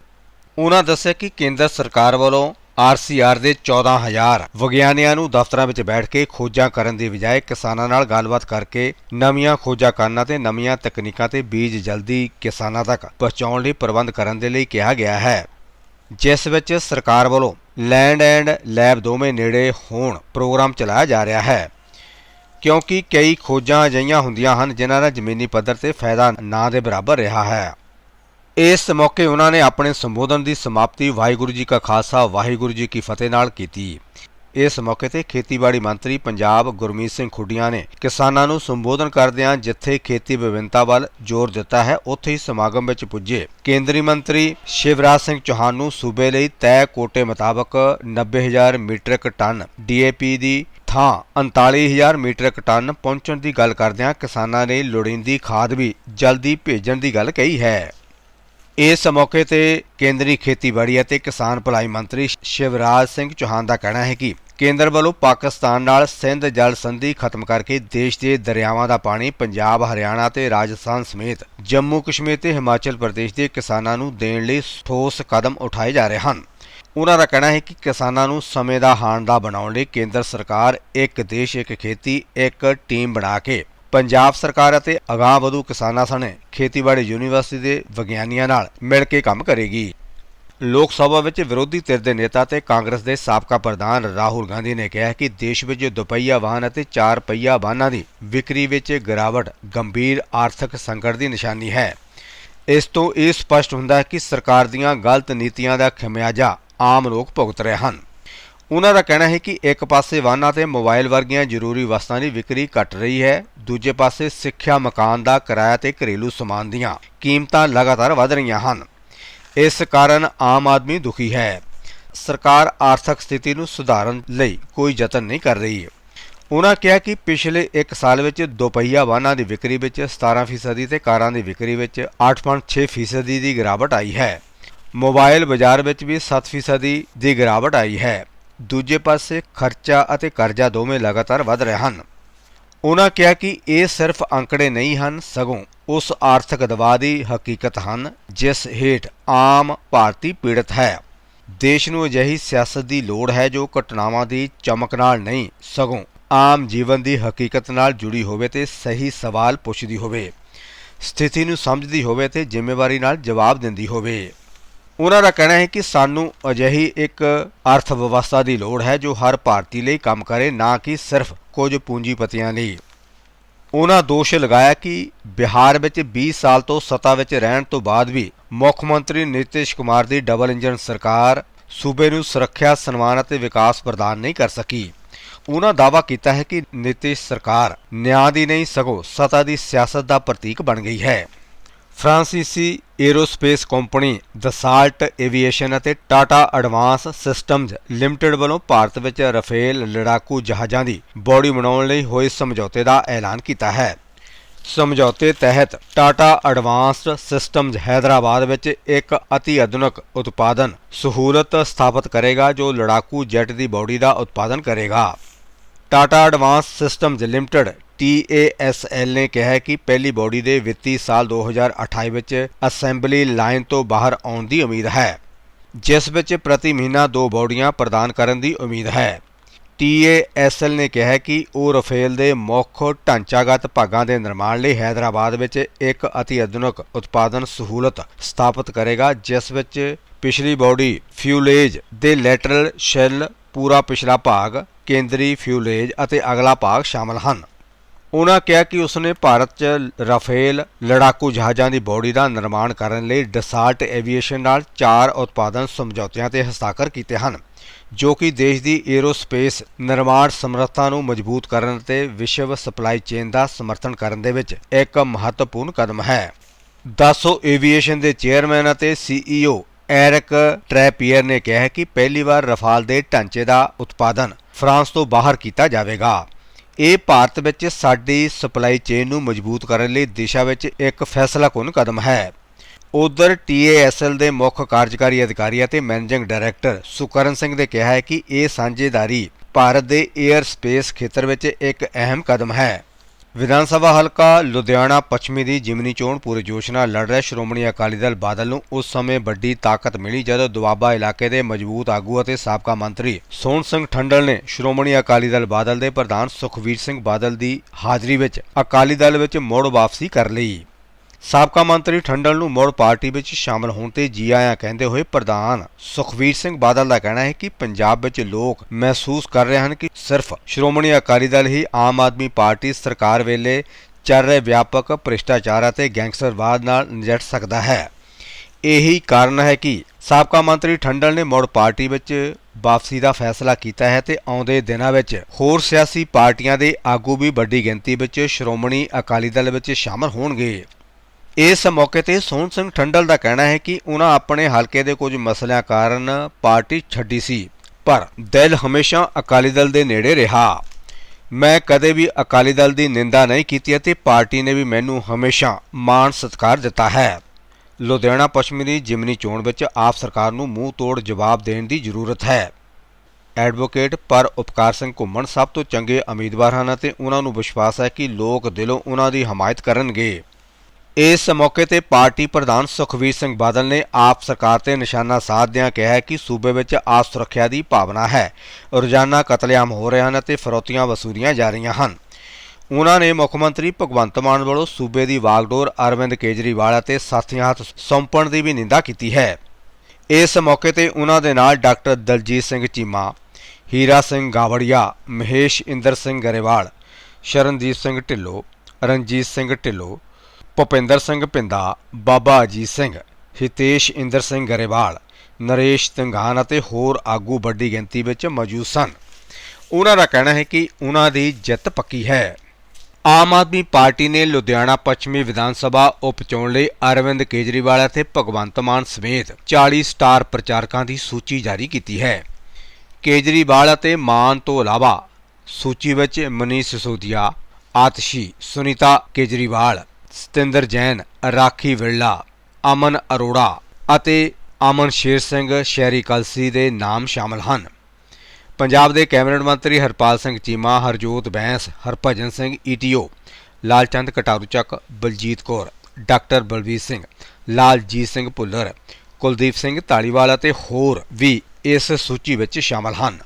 ਉਹਨਾਂ ਦੱਸਿਆ ਕਿ ਕੇਂਦਰ ਸਰਕਾਰ ਵੱਲੋਂ ਆਰਸੀਆਰ ਦੇ 14000 ਵਿਗਿਆਨੀਆਂ ਨੂੰ ਦਫ਼ਤਰਾਂ ਵਿੱਚ ਬੈਠ ਕੇ ਖੋਜਾਂ ਕਰਨ ਦੀ ਬਜਾਏ ਕਿਸਾਨਾਂ ਨਾਲ ਗੱਲਬਾਤ ਕਰਕੇ ਨਵੀਆਂ ਖੋਜਾਂ ਕਰਨ ਅਤੇ ਨਵੀਆਂ ਤਕਨੀਕਾਂ ਤੇ ਬੀਜ ਜਲਦੀ ਕਿਸਾਨਾਂ ਤੱਕ ਪਹੁੰਚਾਉਣ ਲਈ ਪ੍ਰਬੰਧ ਕਰਨ ਦੇ ਲਈ ਕਿਹਾ ਗਿਆ ਹੈ। ਜਿਸ ਵਿੱਚ ਸਰਕਾਰ ਵੱਲੋਂ ਲੈਂਡ ਐਂਡ ਲੈਬ ਦੋਵੇਂ ਨੇੜੇ ਹੋਣ ਪ੍ਰੋਗਰਾਮ ਚਲਾਇਆ ਜਾ ਰਿਹਾ ਹੈ, ਕਿਉਂਕਿ ਕਈ ਖੋਜਾਂ ਅਜਿਹੀਆਂ ਹੁੰਦੀਆਂ ਹਨ ਜਿਨ੍ਹਾਂ ਦਾ ਜ਼ਮੀਨੀ ਪੱਧਰ ਤੇ ਫਾਇਦਾ ਨਾ ਦੇ ਬਰਾਬਰ ਰਿਹਾ ਹੈ। ਇਸ ਮੌਕੇ ਉਹਨਾਂ ਨੇ ਆਪਣੇ ਸੰਬੋਧਨ ਦੀ ਸਮਾਪਤੀ ਵਾਹਿਗੁਰੂ ਜੀ ਕਾ ਖਾਲਸਾ, ਵਾਹਿਗੁਰੂ ਜੀ ਕੀ ਫਤਿਹ ਨਾਲ ਕੀਤੀ। ਇਸ ਮੌਕੇ ਤੇ ਖੇਤੀਬਾੜੀ ਮੰਤਰੀ ਪੰਜਾਬ ਗੁਰਮੀਤ ਸਿੰਘ ਖੁੱਡੀਆਂ ਨੇ ਕਿਸਾਨਾਂ ਨੂੰ ਸੰਬੋਧਨ ਕਰਦਿਆਂ ਜਿੱਥੇ ਖੇਤੀ ਵਿਭਿੰਨਤਾ ਵੱਲ ਜ਼ੋਰ ਦਿੱਤਾ ਹੈ, ਉੱਥੇ ਹੀ ਸਮਾਗਮ ਵਿੱਚ ਪੁੱਜੇ। ਕੇਂਦਰੀ ਮੰਤਰੀ ਸ਼ਿਵਰਾਜ ਸਿੰਘ ਚੌਹਾਨ ਨੂੰ ਸੂਬੇ ਲਈ ਤੈਅ ਕੋਟੇ ਮੁਤਾਬਕ 90000 ਮੀਟ੍ਰਿਕ ਟਨ, ਡੀਏਪੀ ਦੀ ਥਾਂ 39000 ਮੀਟ੍ਰਿਕ ਟਨ ਪਹੁੰਚਣ ਦੀ ਗੱਲ ਕਰਦਿਆਂ ਕਿਸਾਨਾਂ ਨੇ ਲੋੜੀਂਦੀ ਖਾਦ ਵੀ ਜਲਦੀ ਭੇਜਣ ਦੀ ਗੱਲ ਕਹੀ ਹੈ। ਇਸ ਮੌਕੇ ਤੇ ਕੇਂਦਰੀ ਖੇਤੀਬਾੜੀ ਅਤੇ ਕਿਸਾਨ ਭਲਾਈ ਮੰਤਰੀ ਸ਼ਿਵਰਾਜ ਸਿੰਘ ਚੌਹਾਨ ਦਾ ਕਹਿਣਾ ਹੈ ਕਿ ਕੇਂਦਰ ਵੱਲੋਂ ਪਾਕਿਸਤਾਨ ਨਾਲ ਸਿੰਧ ਜਲ ਸੰਧੀ ਖਤਮ ਕਰਕੇ ਦੇਸ਼ ਦੇ ਦਰਿਆਵਾਂ ਦਾ ਪਾਣੀ ਪੰਜਾਬ, ਹਰਿਆਣਾ ਤੇ ਰਾਜਸਥਾਨ ਸਮੇਤ ਜੰਮੂ ਕਸ਼ਮੀਰ ਤੇ ਹਿਮਾਚਲ ਪ੍ਰਦੇਸ਼ ਦੇ ਕਿਸਾਨਾਂ ਨੂੰ ਦੇਣ ਲਈ ਠੋਸ ਕਦਮ ਉਠਾਏ ਜਾ ਰਹੇ ਹਨ। ਉਹਨਾਂ ਦਾ ਕਹਿਣਾ ਹੈ ਕਿ ਕਿਸਾਨਾਂ ਨੂੰ ਸਮੇਂ ਦਾ ਹਾਣ ਦਾ ਬਣਾਉਣ ਲਈ ਕੇਂਦਰ ਸਰਕਾਰ ਇੱਕ ਦੇਸ਼, ਇੱਕ ਖੇਤੀ, ਇੱਕ ਟੀਮ ਬਣਾ ਕੇ ਪੰਜਾਬ ਸਰਕਾਰ ਅਤੇ ਅਗਾਂਹ ਵਧੂ ਕਿਸਾਨਾਂ ਸਣੇ ਖੇਤੀਬਾੜੀ ਯੂਨੀਵਰਸਿਟੀ ਦੇ ਵਿਗਿਆਨੀਆਂ ਨਾਲ ਮਿਲ ਕੇ ਕੰਮ ਕਰੇਗੀ। ਲੋਕ ਸਭਾ ਵਿੱਚ ਵਿਰੋਧੀ ਧਿਰ ਦੇ ਨੇਤਾ ਤੇ ਕਾਂਗਰਸ ਦੇ ਸਾਬਕਾ ਪ੍ਰਧਾਨ ਰਾਹੁਲ ਗਾਂਧੀ ਨੇ ਕਿਹਾ ਕਿ ਦੇਸ਼ ਵਿੱਚ ਦੁਪਹੀਆ ਵਾਹਨ ਅਤੇ ਚਾਰ ਪਹੀਆ ਵਾਹਨਾਂ ਦੀ ਵਿਕਰੀ ਵਿੱਚ ਗਿਰਾਵਟ ਗੰਭੀਰ ਆਰਥਿਕ ਸੰਕਟ ਦੀ ਨਿਸ਼ਾਨੀ ਹੈ। ਇਸ ਤੋਂ ਇਹ ਸਪਸ਼ਟ ਹੁੰਦਾ ਹੈ ਕਿ ਸਰਕਾਰ ਦੀਆਂ ਗਲਤ ਨੀਤੀਆਂ ਦਾ ਖਮਿਆਜਾ ਆਮ ਲੋਕ ਭੁਗਤ ਰਹੇ ਹਨ। ਉਹਨਾਂ ਦਾ ਕਹਿਣਾ ਹੈ ਕਿ ਇੱਕ ਪਾਸੇ ਵਾਹਨਾਂ ਤੇ ਮੋਬਾਈਲ ਵਰਗੀਆਂ ਜ਼ਰੂਰੀ ਵਸਤਾਂ ਦੀ ਵਿਕਰੀ ਘਟ ਰਹੀ ਹੈ, ਦੂਜੇ ਪਾਸੇ ਸਿੱਖਿਆ ਮਕਾਨ ਦਾ ਕਿਰਾਇਆ ਤੇ ਘਰੇਲੂ ਸਮਾਨ ਦੀਆਂ ਕੀਮਤਾਂ ਲਗਾਤਾਰ ਵਧ ਰਹੀਆਂ ਹਨ। ਇਸ ਕਾਰਨ ਆਮ ਆਦਮੀ ਦੁਖੀ ਹੈ। ਸਰਕਾਰ ਆਰਥਿਕ ਸਥਿਤੀ ਨੂੰ ਸੁਧਾਰਨ ਲਈ ਕੋਈ ਯਤਨ ਨਹੀਂ ਕਰ ਰਹੀ। ਉਹਨਾਂ ਕਿਹਾ ਕਿ ਪਿਛਲੇ 1 ਸਾਲ ਵਿੱਚ ਦੁਪਹੀਆ ਵਾਹਨਾਂ ਦੀ ਵਿਕਰੀ ਵਿੱਚ 17% ਤੇ ਕਾਰਾਂ ਦੀ ਵਿਕਰੀ ਵਿੱਚ 8.6% ਦੀ ਗਿਰਾਵਟ ਆਈ ਹੈ। ਮੋਬਾਈਲ ਬਾਜ਼ਾਰ ਵਿੱਚ ਵੀ 7% ਦੀ ਗਿਰਾਵਟ ਆਈ ਹੈ। ਦੂਜੇ ਪਾਸੇ ਖਰਚਾ ਅਤੇ ਕਰਜ਼ਾ ਦੋਵੇਂ ਲਗਾਤਾਰ ਵਧ ਰਹੇ ਹਨ। ਉਹਨਾਂ ਕਿਹਾ ਕਿ ਇਹ ਸਿਰਫ ਅੰਕੜੇ ਨਹੀਂ ਹਨ, ਸਗੋਂ ਉਸ ਆਰਥਿਕ ਦਬਾਅ ਦੀ ਹਕੀਕਤ ਹਨ, ਜਿਸ ਹੇਠ ਆਮ ਭਾਰਤੀ ਪੀੜਤ ਹੈ। ਦੇਸ਼ ਨੂੰ ਅਜਿਹੀ ਸਿਆਸਤ ਦੀ ਲੋੜ ਹੈ ਜੋ ਘਟਨਾਵਾਂ ਦੀ ਚਮਕ ਨਾਲ ਨਹੀਂ, ਸਗੋਂ ਆਮ ਜੀਵਨ ਦੀ ਹਕੀਕਤ ਨਾਲ ਜੁੜੀ ਹੋਵੇ ਤੇ ਸਹੀ ਸਵਾਲ ਪੁੱਛਦੀ ਹੋਵੇ, ਸਥਿਤੀ ਨੂੰ ਸਮਝਦੀ ਹੋਵੇ ਤੇ ਜ਼ਿੰਮੇਵਾਰੀ ਨਾਲ ਜਵਾਬ ਦਿੰਦੀ ਹੋਵੇ। ਉਹਨਾਂ ਦਾ ਕਹਿਣਾ ਹੈ ਕਿ ਸਾਨੂੰ ਅਜਿਹੀ ਇੱਕ ਅਰਥ ਵਿਵਸਥਾ ਦੀ ਲੋੜ ਹੈ ਜੋ ਹਰ ਭਾਰਤੀ ਲਈ ਕੰਮ ਕਰੇ, ਨਾ ਕਿ ਸਿਰਫ ਕੁਝ ਪੂੰਜੀਪਤੀਆਂ ਲਈ। ਉਹਨਾਂ ਦੋਸ਼ ਲਗਾਇਆ ਕਿ ਬਿਹਾਰ ਵਿੱਚ 20 ਸਾਲ ਤੋਂ ਸੱਤਾ ਵਿੱਚ ਰਹਿਣ ਤੋਂ ਬਾਅਦ ਵੀ ਮੁੱਖ ਮੰਤਰੀ ਨਿਤਿਸ਼ ਕੁਮਾਰ ਦੀ ਡਬਲ ਇੰਜਨ ਸਰਕਾਰ ਸੂਬੇ ਨੂੰ ਸੁਰੱਖਿਆ, ਸਨਮਾਨ ਅਤੇ ਵਿਕਾਸ ਪ੍ਰਦਾਨ ਨਹੀਂ ਕਰ ਸਕੀ। ਉਹਨਾਂ ਦਾਅਵਾ ਕੀਤਾ ਹੈ ਕਿ ਨਿਤਿਸ਼ ਸਰਕਾਰ ਨਿਆਂ ਦੀ ਨਹੀਂ, ਸਗੋਂ ਸੱਤਾ ਦੀ ਸਿਆਸਤ ਦਾ ਪ੍ਰਤੀਕ ਬਣ ਗਈ ਹੈ। ਫ੍ਰਾਂਸੀਸੀ ਏਰੋਸਪੇਸ ਕੰਪਨੀ ਦਸਾਲਟ ਏਵੀਏਸ਼ਨ ਅਤੇ ਟਾਟਾ ਐਡਵਾਂਸ ਸਿਸਟਮਜ਼ ਲਿਮਟਿਡ ਵੱਲੋਂ ਭਾਰਤ ਵਿੱਚ ਰਫੇਲ ਲੜਾਕੂ ਜਹਾਜ਼ਾਂ ਦੀ ਬੋਡੀ ਬਣਾਉਣ ਲਈ ਹੋਏ ਸਮਝੌਤੇ ਦਾ ਐਲਾਨ ਕੀਤਾ ਹੈ। ਸਮਝੌਤੇ ਤਹਿਤ ਟਾਟਾ ਐਡਵਾਂਸਡ ਸਿਸਟਮਜ਼ ਹੈਦਰਾਬਾਦ ਵਿੱਚ ਇੱਕ ਅਤੀ ਆਧੁਨਿਕ ਉਤਪਾਦਨ ਸਹੂਲਤ ਸਥਾਪਿਤ ਕਰੇਗਾ ਜੋ ਲੜਾਕੂ ਜੈਟ ਦੀ ਬੋਡੀ ਦਾ ਉਤਪਾਦਨ ਕਰੇਗਾ। Tata advance systems limited TASL ਨੇ ਕਿਹਾ ਕਿ ਪਹਿਲੀ ਬੋਡੀ ਦੇ ਵਿੱਤੀ ਸਾਲ 2028 ਵਿੱਚ ਅਸੈਂਬਲੀ ਲਾਈਨ ਤੋਂ ਬਾਹਰ ਆਉਣ ਦੀ ਉਮੀਦ ਹੈ, ਜਿਸ ਵਿੱਚ ਪ੍ਰਤੀ ਮਹੀਨਾ ਦੋ ਬੋਡੀਆਂ ਪ੍ਰਦਾਨ ਕਰਨ ਦੀ ਉਮੀਦ ਹੈ। TASL ਨੇ ਕਿਹਾ ਕਿ ਉਹ ਰਫੇਲ ਦੇ ਮੁੱਖ ਢਾਂਚਾਗਤ ਭਾਗਾਂ ਦੇ ਨਿਰਮਾਣ ਲਈ ਹੈਦਰਾਬਾਦ ਵਿੱਚ ਇੱਕ ਅਤੀ ਆਧੁਨਿਕ ਉਤਪਾਦਨ ਸਹੂਲਤ ਸਥਾਪਿਤ ਕਰੇਗਾ, ਜਿਸ ਵਿੱਚ ਪਿਛਲੀ ਬੋਡੀ ਫਿਊਲੇਜ ਦੇ ਲੈਟਰਲ ਸ਼ੈਲ, ਪੂਰਾ ਪਿਛਲਾ ਭਾਗ, ਕੇਂਦਰੀ ਫਿਊਲੇਜ ਅਤੇ ਅਗਲਾ ਭਾਗ ਸ਼ਾਮਲ ਹਨ। ਉਹਨਾਂ ਕਿਹਾ ਕਿ ਉਸਨੇ ਭਾਰਤ 'ਚ ਰਾਫੇਲ, ਲੜਾਕੂ ਜਹਾਜ਼ਾਂ ਦੀ ਬੋਡੀ ਦਾ ਨਿਰਮਾਣ ਕਰਨ ਲਈ ਡਸਾਲਟ ਐਵੀਏਸ਼ਨ ਨਾਲ ਚਾਰ ਉਤਪਾਦਨ ਸਮਝੌਤਿਆਂ ਤੇ ਹਸਤਾਖਰ ਕੀਤੇ ਹਨ, ਜੋ ਕਿ ਦੇਸ਼ ਦੀ ਏਰੋਸਪੇਸ ਨਿਰਮਾਣ ਸਮਰੱਥਾ ਨੂੰ ਮਜ਼ਬੂਤ ਕਰਨ ਅਤੇ ਵਿਸ਼ਵ ਸਪਲਾਈ ਚੇਨ ਦਾ ਸਮਰਥਨ ਕਰਨ ਦੇ ਵਿੱਚ ਇੱਕ ਮਹੱਤਵਪੂਰਨ ਕਦਮ ਹੈ। ਦਾਸੋ, ਏਵੀਏਸ਼ਨ ਦੇ ਚੇਅਰਮੈਨ ਅਤੇ ਸੀਈਓ ਐਰਿਕ ਟ੍ਰੈਪੀਅਰ ਨੇ ਕਿਹਾ ਕਿ ਪਹਿਲੀ ਵਾਰ ਰਫਾਲ ਦੇ ਢਾਂਚੇ ਦਾ ਉਤਪਾਦਨ ਫਰਾਂਸ ਤੋਂ ਬਾਹਰ ਕੀਤਾ ਜਾਵੇਗਾ। ਇਹ ਭਾਰਤ ਵਿੱਚ ਸਾਡੀ ਸਪਲਾਈ ਚੇਨ ਨੂੰ ਮਜ਼ਬੂਤ ਕਰਨ ਲਈ ਦਿਸ਼ਾ ਵਿੱਚ ਇੱਕ ਫੈਸਲਾਕੁਨ ਕਦਮ ਹੈ। ਉਧਰ TASL ਦੇ ਮੁੱਖ ਕਾਰਜਕਾਰੀ ਅਧਿਕਾਰੀ ਅਤੇ ਮੈਨੇਜਿੰਗ ਡਾਇਰੈਕਟਰ ਸੁਕਰਨ ਸਿੰਘ ਨੇ ਕਿਹਾ ਹੈ ਕਿ ਇਹ ਸਾਂਝੇਦਾਰੀ ਭਾਰਤ ਦੇ 에ਅਰ ਸਪੇਸ ਖੇਤਰ ਵਿੱਚ ਇੱਕ ਅਹਿਮ ਕਦਮ ਹੈ। ਵਿਧਾਨ ਸਭਾ ਹਲਕਾ ਲੁਧਿਆਣਾ ਪੱਛਮੀ ਦੀ ਜਿਮਨੀ ਚੋਣ ਪੂਰੇ ਜੋਸ਼ ਨਾਲ ਲੜ ਰਿਹਾ ਸ਼੍ਰੋਮਣੀ ਅਕਾਲੀ ਦਲ ਬਾਦਲ ਨੂੰ। ਉਸ ਸਮੇਂ ਵੱਡੀ ਤਾਕਤ ਮਿਲੀ ਜਦੋਂ ਦੁਆਬਾ ਇਲਾਕੇ ਦੇ ਮਜ਼ਬੂਤ ਆਗੂ ਅਤੇ ਸਾਬਕਾ ਮੰਤਰੀ ਸੋਹਣ ਸਿੰਘ ਠੰਡਲ ਨੇ ਸ਼੍ਰੋਮਣੀ ਅਕਾਲੀ ਦਲ ਬਾਦਲ ਦੇ ਪ੍ਰਧਾਨ ਸੁਖਵੀਰ ਸਿੰਘ ਬਾਦਲ ਦੀ ਹਾਜ਼ਰੀ ਵਿੱਚ ਅਕਾਲੀ ਦਲ ਵਿੱਚ ਮੁੜ ਵਾਪਸੀ ਕਰ ਲਈ। ਸਾਬਕਾ ਮੰਤਰੀ ਠੰਡਲ ਨੂੰ ਮੁੜ ਪਾਰਟੀ ਵਿੱਚ ਸ਼ਾਮਲ ਹੋਣ ਤੇ ਜੀ ਆਇਆਂ ਕਹਿੰਦੇ ਹੋਏ ਪ੍ਰਧਾਨ ਸੁਖਵੀਰ ਸਿੰਘ ਬਾਦਲ ਦਾ ਕਹਿਣਾ ਹੈ ਕਿ ਪੰਜਾਬ ਵਿੱਚ ਲੋਕ ਮਹਿਸੂਸ ਕਰ ਰਹੇ ਹਨ ਕਿ ਸਿਰਫ ਸ਼੍ਰੋਮਣੀ ਅਕਾਲੀ ਦਲ ਹੀ ਆਮ ਆਦਮੀ ਪਾਰਟੀ ਸਰਕਾਰ ਵੇਲੇ ਚੱਲ ਰਹੇ ਵਿਆਪਕ ਭ੍ਰਿਸ਼ਟਾਚਾਰ ਅਤੇ ਗੈਂਗਸਟਰਵਾਦ ਨਾਲ ਨਜਿੱਠ ਸਕਦਾ ਹੈ। ਇਹੀ ਕਾਰਨ ਹੈ ਕਿ ਸਾਬਕਾ ਮੰਤਰੀ ਠੰਡਲ ਨੇ ਮੁੜ ਪਾਰਟੀ ਵਿੱਚ ਵਾਪਸੀ ਦਾ ਫੈਸਲਾ ਕੀਤਾ ਹੈ ਤੇ ਆਉਂਦੇ ਦਿਨਾਂ ਵਿੱਚ ਹੋਰ ਸਿਆਸੀ ਪਾਰਟੀਆਂ ਦੇ ਆਗੂ ਵੀ ਵੱਡੀ ਗਿਣਤੀ ਵਿੱਚ ਸ਼੍ਰੋਮਣੀ ਅਕਾਲੀ ਦਲ ਵਿੱਚ ਸ਼ਾਮਲ ਹੋਣਗੇ। ਇਸ ਮੌਕੇ ਤੇ ਸੋਹਣ ਸਿੰਘ ਠੰਡਲ ਦਾ ਕਹਿਣਾ ਹੈ ਕਿ ਉਹਨਾਂ ਆਪਣੇ ਹਲਕੇ ਦੇ ਕੁਝ ਮਸਲਿਆਂ ਕਾਰਨ ਪਾਰਟੀ ਛੱਡੀ ਸੀ, ਪਰ ਦਿਲ ਹਮੇਸ਼ਾ ਅਕਾਲੀ ਦਲ ਦੇ ਨੇੜੇ ਰਿਹਾ। ਮੈਂ ਕਦੇ ਵੀ ਅਕਾਲੀ ਦਲ ਦੀ ਨਿੰਦਾ ਨਹੀਂ ਕੀਤੀ ਅਤੇ ਪਾਰਟੀ ਨੇ ਵੀ ਮੈਨੂੰ ਹਮੇਸ਼ਾ ਮਾਣ ਸਤਿਕਾਰ ਦਿੱਤਾ ਹੈ। ਲੁਧਿਆਣਾ ਪੱਛਮੀ ਦੀ ਜਿਮਨੀ ਚੋਣ ਵਿੱਚ ਆਪ ਸਰਕਾਰ ਨੂੰ ਮੂੰਹ ਤੋੜ ਜਵਾਬ ਦੇਣ ਦੀ ਜ਼ਰੂਰਤ ਹੈ। ਐਡਵੋਕੇਟ ਪਰ ਉਪਕਾਰ ਸਿੰਘ ਘੁੰਮਣ ਸਭ ਤੋਂ ਚੰਗੇ ਉਮੀਦਵਾਰ ਹਨ ਅਤੇ ਉਹਨਾਂ ਨੂੰ ਵਿਸ਼ਵਾਸ ਹੈ ਕਿ ਲੋਕ ਦਿਲੋਂ ਉਹਨਾਂ ਦੀ ਹਮਾਇਤ ਕਰਨਗੇ। ਇਸ ਮੌਕੇ ਤੇ ਪਾਰਟੀ ਪ੍ਰਧਾਨ ਸੁਖਵੀਰ ਸਿੰਘ ਬਾਦਲ ਨੇ ਆਪ ਸਰਕਾਰ ਤੇ ਨਿਸ਼ਾਨਾ ਸਾਧਦਿਆਂ ਕਿਹਾ ਕਿ ਸੂਬੇ ਵਿੱਚ ਆਪ ਸੁਰੱਖਿਆ ਦੀ ਭਾਵਨਾ ਹੈ। ਰੋਜ਼ਾਨਾ ਕਤਲੇਆਮ ਹੋ ਰਹੇ ਹਨ ਅਤੇ ਫਰੋਤੀਆਂ ਵਸੂਲੀਆਂ ਜਾ ਰਹੀਆਂ ਹਨ। ਉਹਨਾਂ ਨੇ ਮੁੱਖ ਮੰਤਰੀ ਭਗਵੰਤ ਮਾਨ ਵੱਲੋਂ ਸੂਬੇ ਦੀ ਵਾਗਡੋਰ ਅਰਵਿੰਦ ਕੇਜਰੀਵਾਲ ਅਤੇ ਸਾਥੀਆਂ ਹੱਥ ਸੌਂਪਣ ਦੀ ਵੀ ਨਿੰਦਾ ਕੀਤੀ ਹੈ। ਇਸ ਮੌਕੇ ਤੇ ਉਹਨਾਂ ਦੇ ਨਾਲ ਡਾਕਟਰ ਦਲਜੀਤ ਸਿੰਘ ਚੀਮਾ, ਹੀਰਾ ਸਿੰਘ ਗਾਵੜੀਆ, ਮਹੇਸ਼ ਇੰਦਰ ਸਿੰਘ ਗਰੇਵਾਲ, ਸ਼ਰਨਜੀਤ ਸਿੰਘ ਢਿੱਲੋਂ, ਰਣਜੀਤ ਸਿੰਘ ਢਿੱਲੋਂ ਭੁਪਿੰਦਰ ਸਿੰਘ ਪਿੰਦਾ ਬਾਬਾ ਅਜੀਤ ਸਿੰਘ, ਹਿਤੇਸ਼ ਇੰਦਰ ਸਿੰਘ ਗਰੇਵਾਲ, ਨਰੇਸ਼ ਤਿੰਗਾਨ ਅਤੇ ਹੋਰ ਆਗੂ ਵੱਡੀ ਗਿਣਤੀ ਵਿੱਚ ਮੌਜੂਦ ਸਨ। ਉਹਨਾਂ ਦਾ ਕਹਿਣਾ ਹੈ ਕਿ ਉਹਨਾਂ ਦੀ ਜਿੱਤ ਪੱਕੀ ਹੈ। ਆਮ ਆਦਮੀ ਪਾਰਟੀ ਨੇ ਲੁਧਿਆਣਾ ਪੱਛਮੀ ਵਿਧਾਨ ਸਭਾ ਉਪ ਚੋਣ ਲਈ ਅਰਵਿੰਦ ਕੇਜਰੀਵਾਲ ਅਤੇ ਭਗਵੰਤ ਮਾਨ ਸਮੇਤ 40 ਸਟਾਰ ਪ੍ਰਚਾਰਕਾਂ ਦੀ ਸੂਚੀ ਜਾਰੀ ਕੀਤੀ ਹੈ। ਕੇਜਰੀਵਾਲ ਅਤੇ ਮਾਨ ਤੋਂ ਇਲਾਵਾ ਸੂਚੀ ਵਿੱਚ ਮਨੀਸ਼ ਸਿਸੋਦੀਆ, ਆਤਸ਼ੀ, ਸੁਨੀਤਾ ਕੇਜਰੀਵਾਲ ਸਤਿੰਦਰ ਜੈਨ, ਰਾਖੀ ਵਿਰਲਾ, ਅਮਨ ਅਰੋੜਾ ਅਤੇ ਅਮਨ ਸ਼ੇਰ ਸਿੰਘ ਸ਼ਹਿਰੀ ਕਲਸੀ ਦੇ ਨਾਮ ਸ਼ਾਮਲ ਹਨ। ਪੰਜਾਬ ਦੇ ਕੈਬਨਿਟ ਮੰਤਰੀ ਹਰਪਾਲ ਸਿੰਘ ਚੀਮਾ, ਹਰਜੋਤ ਬੈਂਸ, ਹਰਭਜਨ ਸਿੰਘ ਈਟੀਓ, ਲਾਲਚੰਦ ਕਟਾਰੂਚੱਕ, ਬਲਜੀਤ ਕੌਰ, ਡਾਕਟਰ ਬਲਵੀਰ ਸਿੰਘ, ਲਾਲਜੀਤ ਸਿੰਘ ਭੁੱਲਰ, ਕੁਲਦੀਪ ਸਿੰਘ ਢਾਲੀਵਾਲ ਅਤੇ ਹੋਰ ਵੀ ਇਸ ਸੂਚੀ ਵਿੱਚ ਸ਼ਾਮਲ ਹਨ।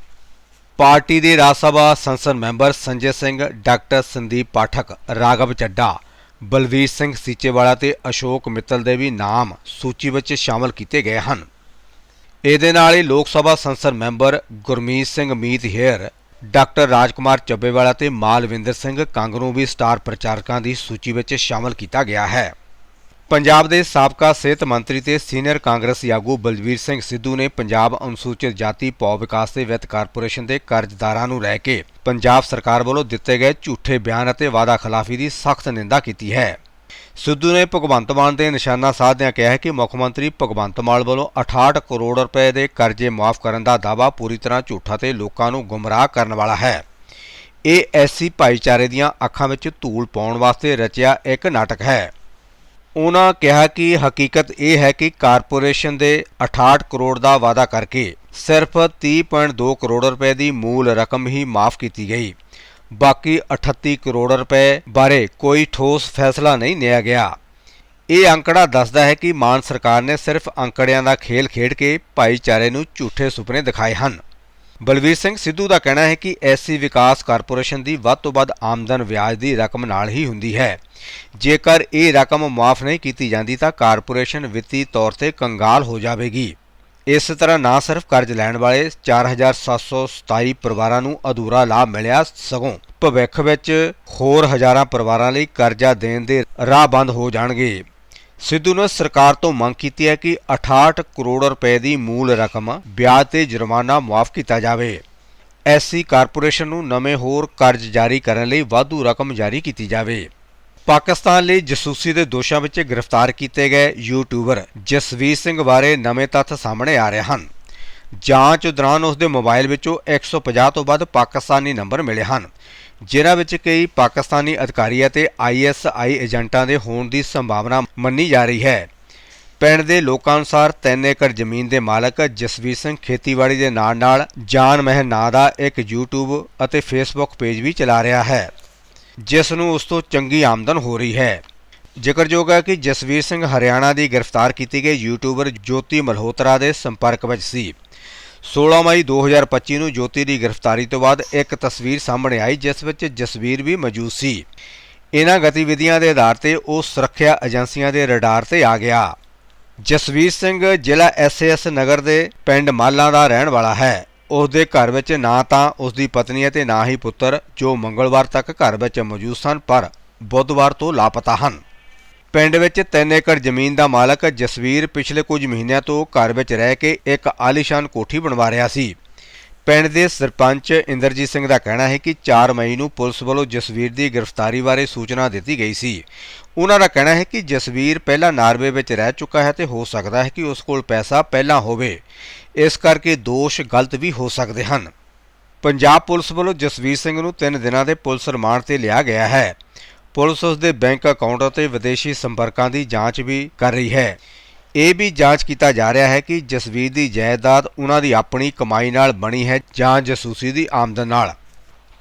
ਪਾਰਟੀ ਦੇ ਰਾਜ ਸਭਾ ਸੰਸਦ ਮੈਂਬਰ ਸੰਜੇ ਸਿੰਘ, ਡਾਕਟਰ ਸੰਦੀਪ ਪਾਠਕ, ਰਾਘਵ ਚੱਡਾ ਬਲਵੀਰ ਸਿੰਘ ਸੀਚੇਵਾਲਾ ਤੇ ਅਸ਼ੋਕ ਮਿੱਤਲ ਦੇ ਵੀ ਨਾਮ ਸੂਚੀ ਵਿੱਚ ਸ਼ਾਮਲ ਕੀਤੇ ਗਏ ਹਨ। ਇਹਦੇ ਨਾਲ ਹੀ ਲੋਕ ਸਭਾ ਸੰਸਦ ਮੈਂਬਰ ਗੁਰਮੀਤ ਸਿੰਘ ਮੀਤ ਹੇਅਰ, ਡਾਕਟਰ ਰਾਜਕੁਮਾਰ ਚੱਬੇਵਾਲਾ ਤੇ ਮਾਲਵਿੰਦਰ ਸਿੰਘ ਕੰਗ ਨੂੰ ਵੀ ਸਟਾਰ ਪ੍ਰਚਾਰਕਾਂ ਦੀ ਸੂਚੀ ਵਿੱਚ ਸ਼ਾਮਲ ਕੀਤਾ ਗਿਆ ਹੈ। ਪੰਜਾਬ ਦੇ ਸਾਬਕਾ ਸਿਹਤ ਮੰਤਰੀ ਤੇ ਸੀਨੀਅਰ ਕਾਂਗਰਸੀ ਆਗੂ ਬਲਵੀਰ ਸਿੰਘ ਸਿੱਧੂ ਨੇ ਪੰਜਾਬ ਅਨੁਸੂਚਿਤ ਜਾਤੀ ਭੌ ਵਿਕਾਸ ਤੇ ਵਿੱਤ ਕਾਰਪੋਰੇਸ਼ਨ ਦੇ ਕਰਜ਼ਦਾਰਾਂ ਨੂੰ ਲੈ ਕੇ ਪੰਜਾਬ ਸਰਕਾਰ ਵੱਲੋਂ ਦਿੱਤੇ ਗਏ ਝੂਠੇ ਬਿਆਨ ਅਤੇ ਵਾਅਦਾ ਖਿਲਾਫੀ ਦੀ ਸਖਤ ਨਿੰਦਾ ਕੀਤੀ ਹੈ। ਸਿੱਧੂ ਨੇ ਭਗਵੰਤ ਮਾਨ ਦੇ ਨਿਸ਼ਾਨਾ ਸਾਧਦਿਆਂ ਕਿਹਾ ਹੈ ਕਿ ਮੁੱਖ ਮੰਤਰੀ ਭਗਵੰਤ ਮਾਨ ਵੱਲੋਂ 68 ਕਰੋੜ ਰੁਪਏ ਦੇ ਕਰਜ਼ੇ ਮਾਫ ਕਰਨ ਦਾ ਦਾਅਵਾ ਪੂਰੀ ਤਰ੍ਹਾਂ ਝੂਠਾ ਤੇ ਲੋਕਾਂ ਨੂੰ ਗੁੰਮਰਾਹ ਕਰਨ ਵਾਲਾ ਹੈ। ਇਹ ਐਸੀ ਭਾਈਚਾਰੇ ਦੀਆਂ ਅੱਖਾਂ ਵਿੱਚ ਧੂਲ ਪਾਉਣ ਵਾਸਤੇ ਰਚਿਆ ਇੱਕ ਨਾਟਕ ਹੈ। ਉਹਨਾਂ ਕਿਹਾ ਕਿ ਹਕੀਕਤ ਇਹ ਹੈ ਕਿ ਕਾਰਪੋਰੇਸ਼ਨ ਦੇ 68 ਕਰੋੜ ਦਾ ਵਾਅਦਾ ਕਰਕੇ ਸਿਰਫ 30.2 ਕਰੋੜ ਰੁਪਏ ਦੀ ਮੂਲ ਰਕਮ ਹੀ ਮਾਫ ਕੀਤੀ ਗਈ। ਬਾਕੀ 38 ਕਰੋੜ ਰੁਪਏ ਬਾਰੇ ਕੋਈ ਠੋਸ ਫੈਸਲਾ ਨਹੀਂ ਲਿਆ ਗਿਆ। ਇਹ ਅੰਕੜਾ ਦੱਸਦਾ ਹੈ ਕਿ ਮਾਨ ਸਰਕਾਰ ਨੇ ਸਿਰਫ ਅੰਕੜਿਆਂ ਦਾ ਖੇਲ ਖੇਡ ਕੇ ਭਾਈਚਾਰੇ ਨੂੰ ਝੂਠੇ ਸੁਪਨੇ ਦਿਖਾਏ ਹਨ। ਬਲਵੀਰ ਸਿੰਘ ਸਿੱਧੂ ਦਾ ਕਹਿਣਾ ਹੈ ਕਿ ਐਸੀ ਵਿਕਾਸ ਕਾਰਪੋਰੇਸ਼ਨ ਦੀ ਵੱਧ ਤੋਂ ਵੱਧ ਆਮਦਨ ਵਿਆਜ ਦੀ ਰਕਮ ਨਾਲ ਹੀ ਹੁੰਦੀ ਹੈ। ਜੇਕਰ ਇਹ ਰਕਮ ਮਾਫ ਨਹੀਂ ਕੀਤੀ ਜਾਂਦੀ ਤਾਂ ਕਾਰਪੋਰੇਸ਼ਨ ਵਿੱਤੀ ਤੌਰ ਤੇ ਕੰਗਾਲ ਹੋ ਜਾਵੇਗੀ। ਇਸ ਤਰ੍ਹਾਂ ਨਾ ਸਿਰਫ ਕਰਜ਼ ਲੈਣ ਵਾਲੇ 4727 ਪਰਿਵਾਰਾਂ ਨੂੰ ਅਧੂਰਾ ਲਾਭ ਮਿਲਿਆ, ਸਗੋਂ ਭਵਿੱਖ ਵਿੱਚ ਹੋਰ ਹਜ਼ਾਰਾਂ ਪਰਿਵਾਰਾਂ ਲਈ ਕਰਜ਼ਾ ਦੇਣ ਦੇ ਰਾਹ ਬੰਦ ਹੋ ਜਾਣਗੇ। ਸਿੱਧੂ ਨੇ ਸਰਕਾਰ ਤੋਂ ਮੰਗ ਕੀਤੀ ਹੈ ਕਿ 68 ਕਰੋੜ ਰੁਪਏ ਦੀ ਮੂਲ ਰਕਮ ਵਿਆਜ ਤੇ ਜੁਰਮਾਨਾ ਮੁਆਫ ਕੀਤਾ ਜਾਵੇ। ਐਸੀ ਕਾਰਪੋਰੇਸ਼ਨ ਨੂੰ ਨਵੇਂ ਹੋਰ ਕਰਜ਼ ਜਾਰੀ ਕਰਨ ਲਈ ਵਾਧੂ ਰਕਮ ਜਾਰੀ ਕੀਤੀ ਜਾਵੇ। ਪਾਕਿਸਤਾਨ ਲਈ ਜਸੂਸੀ ਦੇ ਦੋਸ਼ਾਂ ਵਿੱਚ ਗ੍ਰਿਫਤਾਰ ਕੀਤੇ ਗਏ ਯੂਟਿਊਬਰ ਜਸਵੀਰ ਸਿੰਘ ਬਾਰੇ ਨਵੇਂ ਤੱਥ ਸਾਹਮਣੇ ਆ ਰਹੇ ਹਨ। ਜਾਂਚ ਦੌਰਾਨ ਉਸ ਦੇ ਮੋਬਾਈਲ ਵਿੱਚੋਂ 150 ਤੋਂ ਵੱਧ ਪਾਕਿਸਤਾਨੀ ਨੰਬਰ ਮਿਲੇ ਹਨ। ਜਿਨ੍ਹਾਂ ਵਿੱਚ ਕਈ ਪਾਕਿਸਤਾਨੀ ਅਧਿਕਾਰੀ ਅਤੇ ਆਈਐਸਆਈ ਏਜੰਟਾਂ ਦੇ ਹੋਣ ਦੀ ਸੰਭਾਵਨਾ ਮੰਨੀ ਜਾ ਰਹੀ ਹੈ। ਪਿੰਡ ਦੇ ਲੋਕਾਂ ਅਨੁਸਾਰ 3 ਏਕੜ ਜ਼ਮੀਨ ਦੇ ਮਾਲਕ ਜਸਵੀਰ ਸਿੰਘ ਖੇਤੀਬਾੜੀ ਦੇ ਨਾਲ-ਨਾਲ ਜਾਨ ਮਹਿ ਨਾਂ ਦਾ ਇੱਕ YouTube ਅਤੇ Facebook ਪੇਜ ਵੀ ਚਲਾ ਰਿਹਾ ਹੈ, ਜਿਸ ਨੂੰ ਉਸ ਤੋਂ ਚੰਗੀ ਆਮਦਨ ਹੋ ਰਹੀ ਹੈ। ਜ਼ਿਕਰਯੋਗ ਹੈ ਕਿ ਜਸਵੀਰ ਸਿੰਘ ਹਰਿਆਣਾ ਦੀ ਗ੍ਰਿਫਤਾਰ ਕੀਤੀ ਗਈ ਯੂਟਿਊਬਰ ਜੋਤੀ ਮਲਹੋਤਰਾ ਦੇ ਸੰਪਰਕ ਵਿੱਚ ਸੀ। 16 ਮਈ 2025 ਨੂੰ ਜੋਤੀ ਦੀ ਗ੍ਰਿਫਤਾਰੀ ਤੋਂ ਬਾਅਦ ਇੱਕ ਤਸਵੀਰ ਸਾਹਮਣੇ ਆਈ, ਜਿਸ ਵਿੱਚ ਜਸਵੀਰ ਵੀ ਮੌਜੂਦ ਸੀ। ਇਹਨਾਂ ਗਤੀਵਿਧੀਆਂ ਦੇ ਆਧਾਰ ਤੇ ਉਹ ਸੁਰੱਖਿਆ ਏਜੰਸੀਆਂ ਦੇ ਰਡਾਰ ਤੇ ਆ ਗਿਆ। ਜਸਵੀਰ ਸਿੰਘ ਜ਼ਿਲ੍ਹਾ ਐਸਐਸ ਨਗਰ ਦੇ ਪਿੰਡ ਮਾਲਾਂ ਦਾ ਰਹਿਣ ਵਾਲਾ ਹੈ। ਉਸ ਦੇ ਘਰ ਵਿੱਚ ਨਾ ਤਾਂ ਉਸ ਦੀ ਪਤਨੀ ਅਤੇ ਨਾ ਹੀ ਪੁੱਤਰ, ਜੋ ਮੰਗਲਵਾਰ ਤੱਕ ਘਰ ਵਿੱਚ ਮੌਜੂਦ ਸਨ, ਪਰ ਬੁੱਧਵਾਰ ਤੋਂ ਲਾਪਤਾ ਹਨ। ਪਿੰਡ ਵਿੱਚ 3 ਏਕੜ ਜ਼ਮੀਨ ਦਾ ਮਾਲਕ ਜਸਵੀਰ ਪਿਛਲੇ ਕੁਝ ਮਹੀਨਿਆਂ ਤੋਂ ਘਰ ਵਿੱਚ ਰਹਿ ਕੇ ਇੱਕ ਆਲੀਸ਼ਾਨ ਕੋਠੀ ਬਣਵਾ ਰਿਹਾ ਸੀ। ਪਿੰਡ ਦੇ ਸਰਪੰਚ ਇੰਦਰਜੀਤ ਸਿੰਘ ਦਾ ਕਹਿਣਾ ਹੈ ਕਿ 4 ਮਈ ਨੂੰ ਪੁਲਿਸ ਵੱਲੋਂ ਜਸਵੀਰ ਦੀ ਗ੍ਰਿਫਤਾਰੀ ਬਾਰੇ ਸੂਚਨਾ ਦਿੱਤੀ ਗਈ ਸੀ। ਉਹਨਾਂ ਦਾ ਕਹਿਣਾ ਹੈ ਕਿ ਜਸਵੀਰ ਪਹਿਲਾਂ ਨਾਰਵੇ ਵਿੱਚ ਰਹਿ ਚੁੱਕਾ ਹੈ ਤੇ ਹੋ ਸਕਦਾ ਹੈ ਕਿ ਉਸ ਕੋਲ ਪੈਸਾ ਪਹਿਲਾਂ ਹੋਵੇ। ਇਸ ਕਰਕੇ ਦੋਸ਼ ਗਲਤ ਵੀ ਹੋ ਸਕਦੇ ਹਨ। ਪੰਜਾਬ ਪੁਲਿਸ ਵੱਲੋਂ ਜਸਵੀਰ ਸਿੰਘ ਨੂੰ 3 ਦਿਨਾਂ ਦੇ ਪੁਲਿਸ ਰਿਮਾਂਡ ਤੇ ਲਿਆ ਗਿਆ ਹੈ। ਪੁਲਿਸ ਉਸ ਦੇ ਬੈਂਕ ਅਕਾਊਂਟ ਅਤੇ ਵਿਦੇਸ਼ੀ ਸੰਪਰਕਾਂ ਦੀ ਜਾਂਚ ਵੀ ਕਰ ਰਹੀ ਹੈ। ਇਹ ਵੀ ਜਾਂਚ ਕੀਤਾ ਜਾ ਰਿਹਾ ਹੈ ਕਿ ਜਸਵੀਰ ਦੀ ਜਾਇਦਾਦ ਉਹਨਾਂ ਦੀ ਆਪਣੀ ਕਮਾਈ ਨਾਲ ਬਣੀ ਹੈ ਜਾਂ ਜਸੂਸੀ ਦੀ ਆਮਦਨ ਨਾਲ।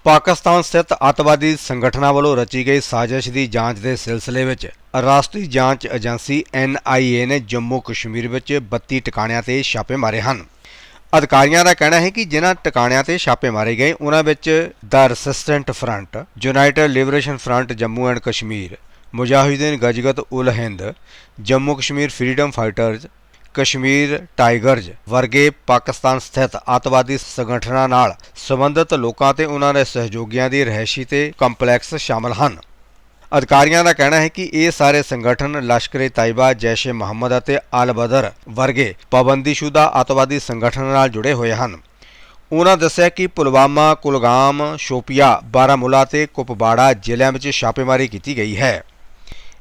ਪਾਕਿਸਤਾਨ ਸਥਿਤ ਅੱਤਵਾਦੀ ਸੰਗਠਨਾਂ ਵੱਲੋਂ ਰਚੀ ਗਈ ਸਾਜ਼ਿਸ਼ ਦੀ ਜਾਂਚ ਦੇ ਸਿਲਸਿਲੇ ਵਿੱਚ ਰਾਸ਼ਟਰੀ ਜਾਂਚ ਏਜੰਸੀ NIA ਨੇ ਜੰਮੂ ਕਸ਼ਮੀਰ ਵਿੱਚ 32 ਟਿਕਾਣਿਆਂ ਤੇ ਛਾਪੇ ਮਾਰੇ ਹਨ। ਅਧਿਕਾਰੀਆਂ ਦਾ ਕਹਿਣਾ ਹੈ ਕਿ ਜਿਨ੍ਹਾਂ ਟਿਕਾਣਿਆਂ ਤੇ ਛਾਪੇ ਮਾਰੇ ਗਏ ਉਹਨਾਂ ਵਿੱਚ ਦਾ resistant front, united liberation front Jammu and Kashmir, Mujahideen Gajgat ul Hind, Jammu Kashmir freedom fighters, Kashmir tigers ਵਰਗੇ ਪਾਕਿਸਤਾਨ ਸਥਿਤ ਅੱਤਵਾਦੀ ਸੰਗਠਨਾਂ ਨਾਲ ਸੰਬੰਧਿਤ ਲੋਕਾਂ ਤੇ ਉਹਨਾਂ ਦੇ ਸਹਿਯੋਗੀਆਂ ਦੀ ਰਹਿਸ਼ੀ ਤੇ ਕੰਪਲੈਕਸ ਸ਼ਾਮਲ ਹਨ। ਅਧਿਕਾਰੀਆਂ ਦਾ ਕਹਿਣਾ ਹੈ ਕਿ ਇਹ ਸਾਰੇ ਸੰਗਠਨ ਲਸ਼ਕਰ-ਏ ਤਾਇਬਾ ਜੈਸ਼-ਏ ਮੁਹੰਮਦ ਅਤੇ ਅਲ-ਬਦਰ ਵਰਗੇ ਪਾਬੰਦੀਸ਼ੁਦਾ ਅੱਤਵਾਦੀ ਸੰਗਠਨਾਂ ਨਾਲ ਜੁੜੇ ਹੋਏ ਹਨ। ਉਹਨਾਂ ਦੱਸਿਆ ਕਿ ਪੁਲਵਾਮਾ, ਕੁਲਗਾਮ, ਸ਼ੋਪੀਆ, ਬਾਰਾਮੂਲਾ ਤੇ ਕੁਪਵਾੜਾ ਜ਼ਿਲ੍ਹਿਆਂ ਵਿੱਚ ਛਾਪੇਮਾਰੀ ਕੀਤੀ ਗਈ ਹੈ।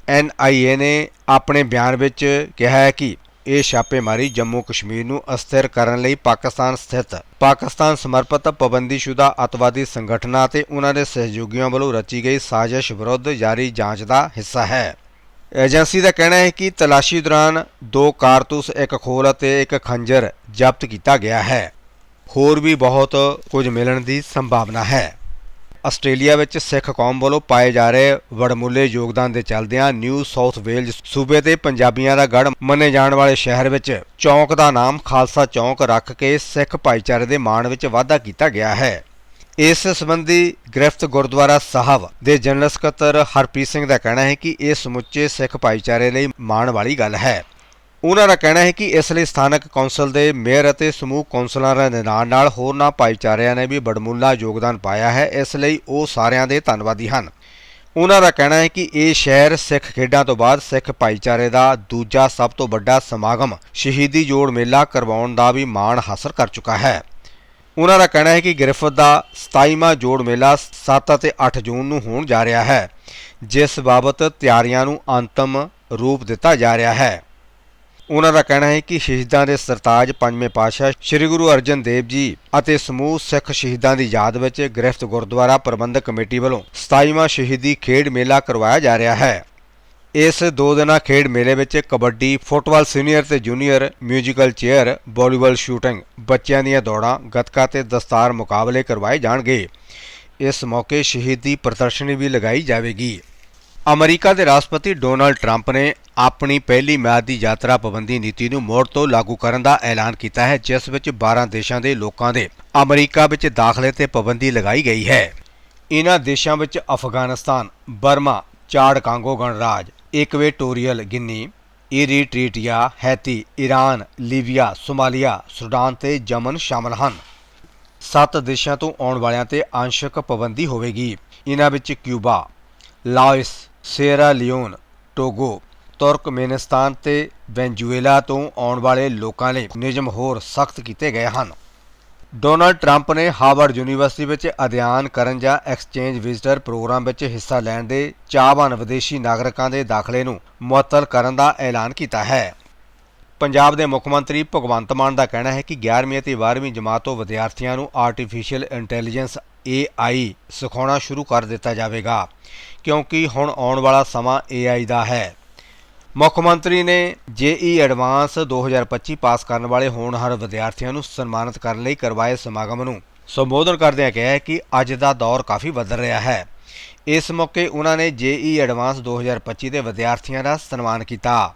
ਐਨਆਈਏ ਨੇ ਆਪਣੇ ਬਿਆਨ ਵਿੱਚ ਕਿਹਾ ਹੈ ਕਿ ਇਹ ਛਾਪੇਮਾਰੀ ਜੰਮੂ ਕਸ਼ਮੀਰ ਨੂੰ ਅਸਥਿਰ ਕਰਨ ਲਈ ਪਾਕਿਸਤਾਨ ਸਥਿਤ ਪਾਕਿਸਤਾਨ ਸਮਰਪਿਤ ਪਾਬੰਦੀਸ਼ੁਦਾ ਅੱਤਵਾਦੀ ਸੰਗਠਨਾਂ ਅਤੇ ਉਹਨਾਂ ਦੇ ਸਹਿਯੋਗੀਆਂ ਵੱਲੋਂ ਰਚੀ ਗਈ ਸਾਜ਼ਿਸ਼ ਵਿਰੁੱਧ ਜਾਰੀ ਜਾਂਚ ਦਾ ਹਿੱਸਾ ਹੈ। ਏਜੰਸੀ ਦਾ ਕਹਿਣਾ ਹੈ ਕਿ ਤਲਾਸ਼ੀ ਦੌਰਾਨ ਦੋ ਕਾਰਤੂਸ, ਇੱਕ ਖੋਲ ਅਤੇ ਇੱਕ ਖੰਜਰ ਜ਼ਬਤ ਕੀਤਾ ਗਿਆ ਹੈ। ਹੋਰ ਵੀ ਬਹੁਤ ਕੁਝ ਮਿਲਣ ਦੀ ਸੰਭਾਵਨਾ ਹੈ। ਆਸਟ੍ਰੇਲੀਆ ਵਿੱਚ ਸਿੱਖ ਕੌਮ ਵੱਲੋਂ ਪਾਏ ਜਾ ਰਹੇ ਵਡਮੁੱਲੇ ਯੋਗਦਾਨ ਦੇ ਚਲਦਿਆਂ ਨਿਊ ਸਾਊਥ ਵੇਲਜ਼ ਸੂਬੇ ਦੇ ਪੰਜਾਬੀਆਂ ਦਾ ਗੜ ਮੰਨੇ ਜਾਣ ਵਾਲੇ ਸ਼ਹਿਰ ਵਿੱਚ ਚੌਂਕ ਦਾ ਨਾਮ ਖਾਲਸਾ ਚੌਂਕ ਰੱਖ ਕੇ ਸਿੱਖ ਭਾਈਚਾਰੇ ਦੇ ਮਾਣ ਵਿੱਚ ਵਾਧਾ ਕੀਤਾ ਗਿਆ ਹੈ। ਇਸ ਸੰਬੰਧੀ ਗ੍ਰਿਫਤ ਗੁਰਦੁਆਰਾ ਸਾਹਿਬ ਦੇ ਜਨਰਲ ਸਕੱਤਰ ਹਰਪ੍ਰੀਤ ਸਿੰਘ ਦਾ ਕਹਿਣਾ ਹੈ ਕਿ ਇਹ ਸਮੁੱਚੇ ਸਿੱਖ ਭਾਈਚਾਰੇ ਲਈ ਮਾਣ ਵਾਲੀ ਗੱਲ ਹੈ। ਉਹਨਾਂ ਦਾ ਕਹਿਣਾ ਹੈ ਕਿ ਇਸ ਲਈ ਸਥਾਨਕ ਕੌਂਸਲ ਦੇ ਮੇਅਰ ਅਤੇ ਸਮੂਹ ਕੌਂਸਲਰਾਂ ਦੇ ਨਾਲ ਨਾਲ ਹੋਰਨਾਂ ਭਾਈਚਾਰਿਆਂ ਨੇ ਵੀ ਬੜਮੁੱਲਾ ਯੋਗਦਾਨ ਪਾਇਆ ਹੈ। ਇਸ ਲਈ ਉਹ ਸਾਰਿਆਂ ਦੇ ਧੰਨਵਾਦੀ ਹਨ। ਉਹਨਾਂ ਦਾ ਕਹਿਣਾ ਹੈ ਕਿ ਇਹ ਸ਼ਹਿਰ ਸਿੱਖ ਖੇਡਾਂ ਤੋਂ ਬਾਅਦ ਸਿੱਖ ਭਾਈਚਾਰੇ ਦਾ ਦੂਜਾ ਸਭ ਤੋਂ ਵੱਡਾ ਸਮਾਗਮ ਸ਼ਹੀਦੀ ਜੋੜ ਮੇਲਾ ਕਰਵਾਉਣ ਦਾ ਵੀ ਮਾਣ ਹਾਸਲ ਕਰ ਚੁੱਕਾ ਹੈ। ਉਹਨਾਂ ਦਾ ਕਹਿਣਾ ਹੈ ਕਿ ਗ੍ਰਿਫਤ ਦਾ 27ਵਾਂ ਜੋੜ ਮੇਲਾ 7 ਅਤੇ 8 ਜੂਨ ਨੂੰ ਹੋਣ ਜਾ ਰਿਹਾ ਹੈ, ਜਿਸ ਬਾਬਤ ਤਿਆਰੀਆਂ ਨੂੰ ਅੰਤਮ ਰੂਪ ਦਿੱਤਾ ਜਾ ਰਿਹਾ ਹੈ। ਉਹਨਾਂ ਦਾ ਕਹਿਣਾ ਹੈ ਕਿ ਸ਼ਹੀਦਾਂ ਦੇ ਸਰਤਾਜ ਪੰਜਵੇਂ ਪਾਤਸ਼ਾਹ ਸ੍ਰੀ ਗੁਰੂ ਅਰਜਨ ਦੇਵ ਜੀ ਅਤੇ ਸਮੂਹ ਸਿੱਖ ਸ਼ਹੀਦਾਂ ਦੀ ਯਾਦ ਵਿੱਚ ਗ੍ਰਿਫਤ ਗੁਰਦੁਆਰਾ ਪ੍ਰਬੰਧਕ ਕਮੇਟੀ ਵੱਲੋਂ 27ਵਾਂ ਸ਼ਹੀਦੀ ਖੇਡ ਮੇਲਾ ਕਰਵਾਇਆ ਜਾ ਰਿਹਾ ਹੈ। ਇਸ ਦੋ ਦਿਨਾ ਖੇਡ ਮੇਲੇ ਵਿੱਚ ਕਬੱਡੀ, ਫੁੱਟਬਾਲ ਸੀਨੀਅਰ ਤੇ junior, musical chair, volleyball shooting, ਬੱਚਿਆਂ ਦੀਆਂ ਦੌੜਾਂ, ਗੱਤਕਾ ਤੇ ਦਸਤਾਰ ਮੁਕਾਬਲੇ ਕਰਵਾਏ ਜਾਣਗੇ। ਇਸ ਮੌਕੇ ਸ਼ਹੀਦੀ ਪ੍ਰਦਰਸ਼ਨੀ ਵੀ ਲਗਾਈ ਜਾਵੇਗੀ। ਅਮਰੀਕਾ ਦੇ ਰਾਸ਼ਟਰਪਤੀ ਡੋਨਾਲਡ ਟਰੰਪ ਨੇ ਆਪਣੀ ਪਹਿਲੀ ਮਿਆਦ ਦੀ ਯਾਤਰਾ ਪਾਬੰਦੀ ਨੀਤੀ ਨੂੰ ਮੋੜ ਤੋਂ ਲਾਗੂ ਕਰਨ ਦਾ ਐਲਾਨ ਕੀਤਾ ਹੈ, ਜਿਸ ਵਿੱਚ 12 ਦੇਸ਼ਾਂ ਦੇ ਲੋਕਾਂ ਦੇ ਅਮਰੀਕਾ ਵਿੱਚ ਦਾਖਲੇ ਤੇ ਪਾਬੰਦੀ ਲਗਾਈ ਗਈ ਹੈ। ਇਹਨਾਂ ਦੇਸ਼ਾਂ ਵਿੱਚ ਅਫਗਾਨਿਸਤਾਨ, ਬਰਮਾ, ਚਾੜ ਕਾਂਗੋ ਗਣਰਾਜ, Equatorial Guinea, Eritrea, Haiti Iran Libya, Somalia, Sudan ਤੇ ਯਮਨ ਸ਼ਾਮਲ ਹਨ। ਸੱਤ ਦੇਸ਼ਾਂ ਤੋਂ ਆਉਣ ਵਾਲਿਆਂ ਤੇ ਅੰਸ਼ਕ ਪਾਬੰਦੀ ਹੋਵੇਗੀ। ਇਹਨਾਂ ਵਿੱਚ Cuba, Laos Sierra Leone, Togo, Turkmenistan ਤੇ ਵੈਨਜ਼ੂਏਲਾ ਤੋਂ ਆਉਣ ਵਾਲੇ ਲੋਕਾਂ ਲਈ ਨਿਯਮ ਹੋਰ ਸਖਤ ਕੀਤੇ ਗਏ ਹਨ। ਡੋਨਲਡ ਟਰੰਪ ਨੇ ਹਾਰਵਰਡ ਯੂਨੀਵਰਸਿਟੀ ਵਿੱਚ ਅਧਿਐਨ ਕਰਨ ਜਾਂ ਐਕਸਚੇਂਜ ਵਿਜ਼ਟਰ ਪ੍ਰੋਗਰਾਮ ਵਿੱਚ ਹਿੱਸਾ ਲੈਣ ਦੇ ਚਾਹਵਾਨ ਵਿਦੇਸ਼ੀ ਨਾਗਰਿਕਾਂ ਦੇ ਦਾਖਲੇ ਨੂੰ ਮੁਅੱਤਲ ਕਰਨ ਦਾ ਐਲਾਨ ਕੀਤਾ ਹੈ। ਪੰਜਾਬ ਦੇ ਮੁੱਖ ਮੰਤਰੀ ਭਗਵੰਤ ਮਾਨ ਦਾ ਕਹਿਣਾ ਹੈ ਕਿ 11ਵੀਂ ਅਤੇ 12ਵੀਂ ਜਮਾਤ ਤੋਂ ਵਿਦਿਆਰਥੀਆਂ ਨੂੰ ਆਰਟੀਫੀਸ਼ੀਅਲ ਇੰਟੈਲੀਜੈਂਸ AI ਸਿਖਾਉਣਾ ਸ਼ੁਰੂ ਕਰ ਦਿੱਤਾ ਜਾਵੇਗਾ। ਕਿਉਂਕਿ ਹੁਣ ਆਉਣ ਵਾਲਾ ਸਮਾਂ AI ਦਾ ਹੈ। ਮੁੱਖ ਮੰਤਰੀ ਨੇ JE ਐਡਵਾਂਸ 2025 ਪਾਸ ਕਰਨ ਵਾਲੇ ਹੋਣਹਾਰ ਵਿਦਿਆਰਥੀਆਂ ਨੂੰ ਸਨਮਾਨਿਤ ਕਰਨ ਲਈ ਕਰਵਾਏ ਸਮਾਗਮ ਨੂੰ ਸੰਬੋਧਨ ਕਰਦਿਆਂ ਕਿਹਾ ਕਿ ਅੱਜ ਦਾ ਦੌਰ ਕਾਫੀ ਬਦਲ ਰਿਹਾ ਹੈ। ਇਸ ਮੌਕੇ ਉਹਨਾਂ ਨੇ JE ਐਡਵਾਂਸ 2025 ਦੇ ਵਿਦਿਆਰਥੀਆਂ ਦਾ ਸਨਮਾਨ ਕੀਤਾ।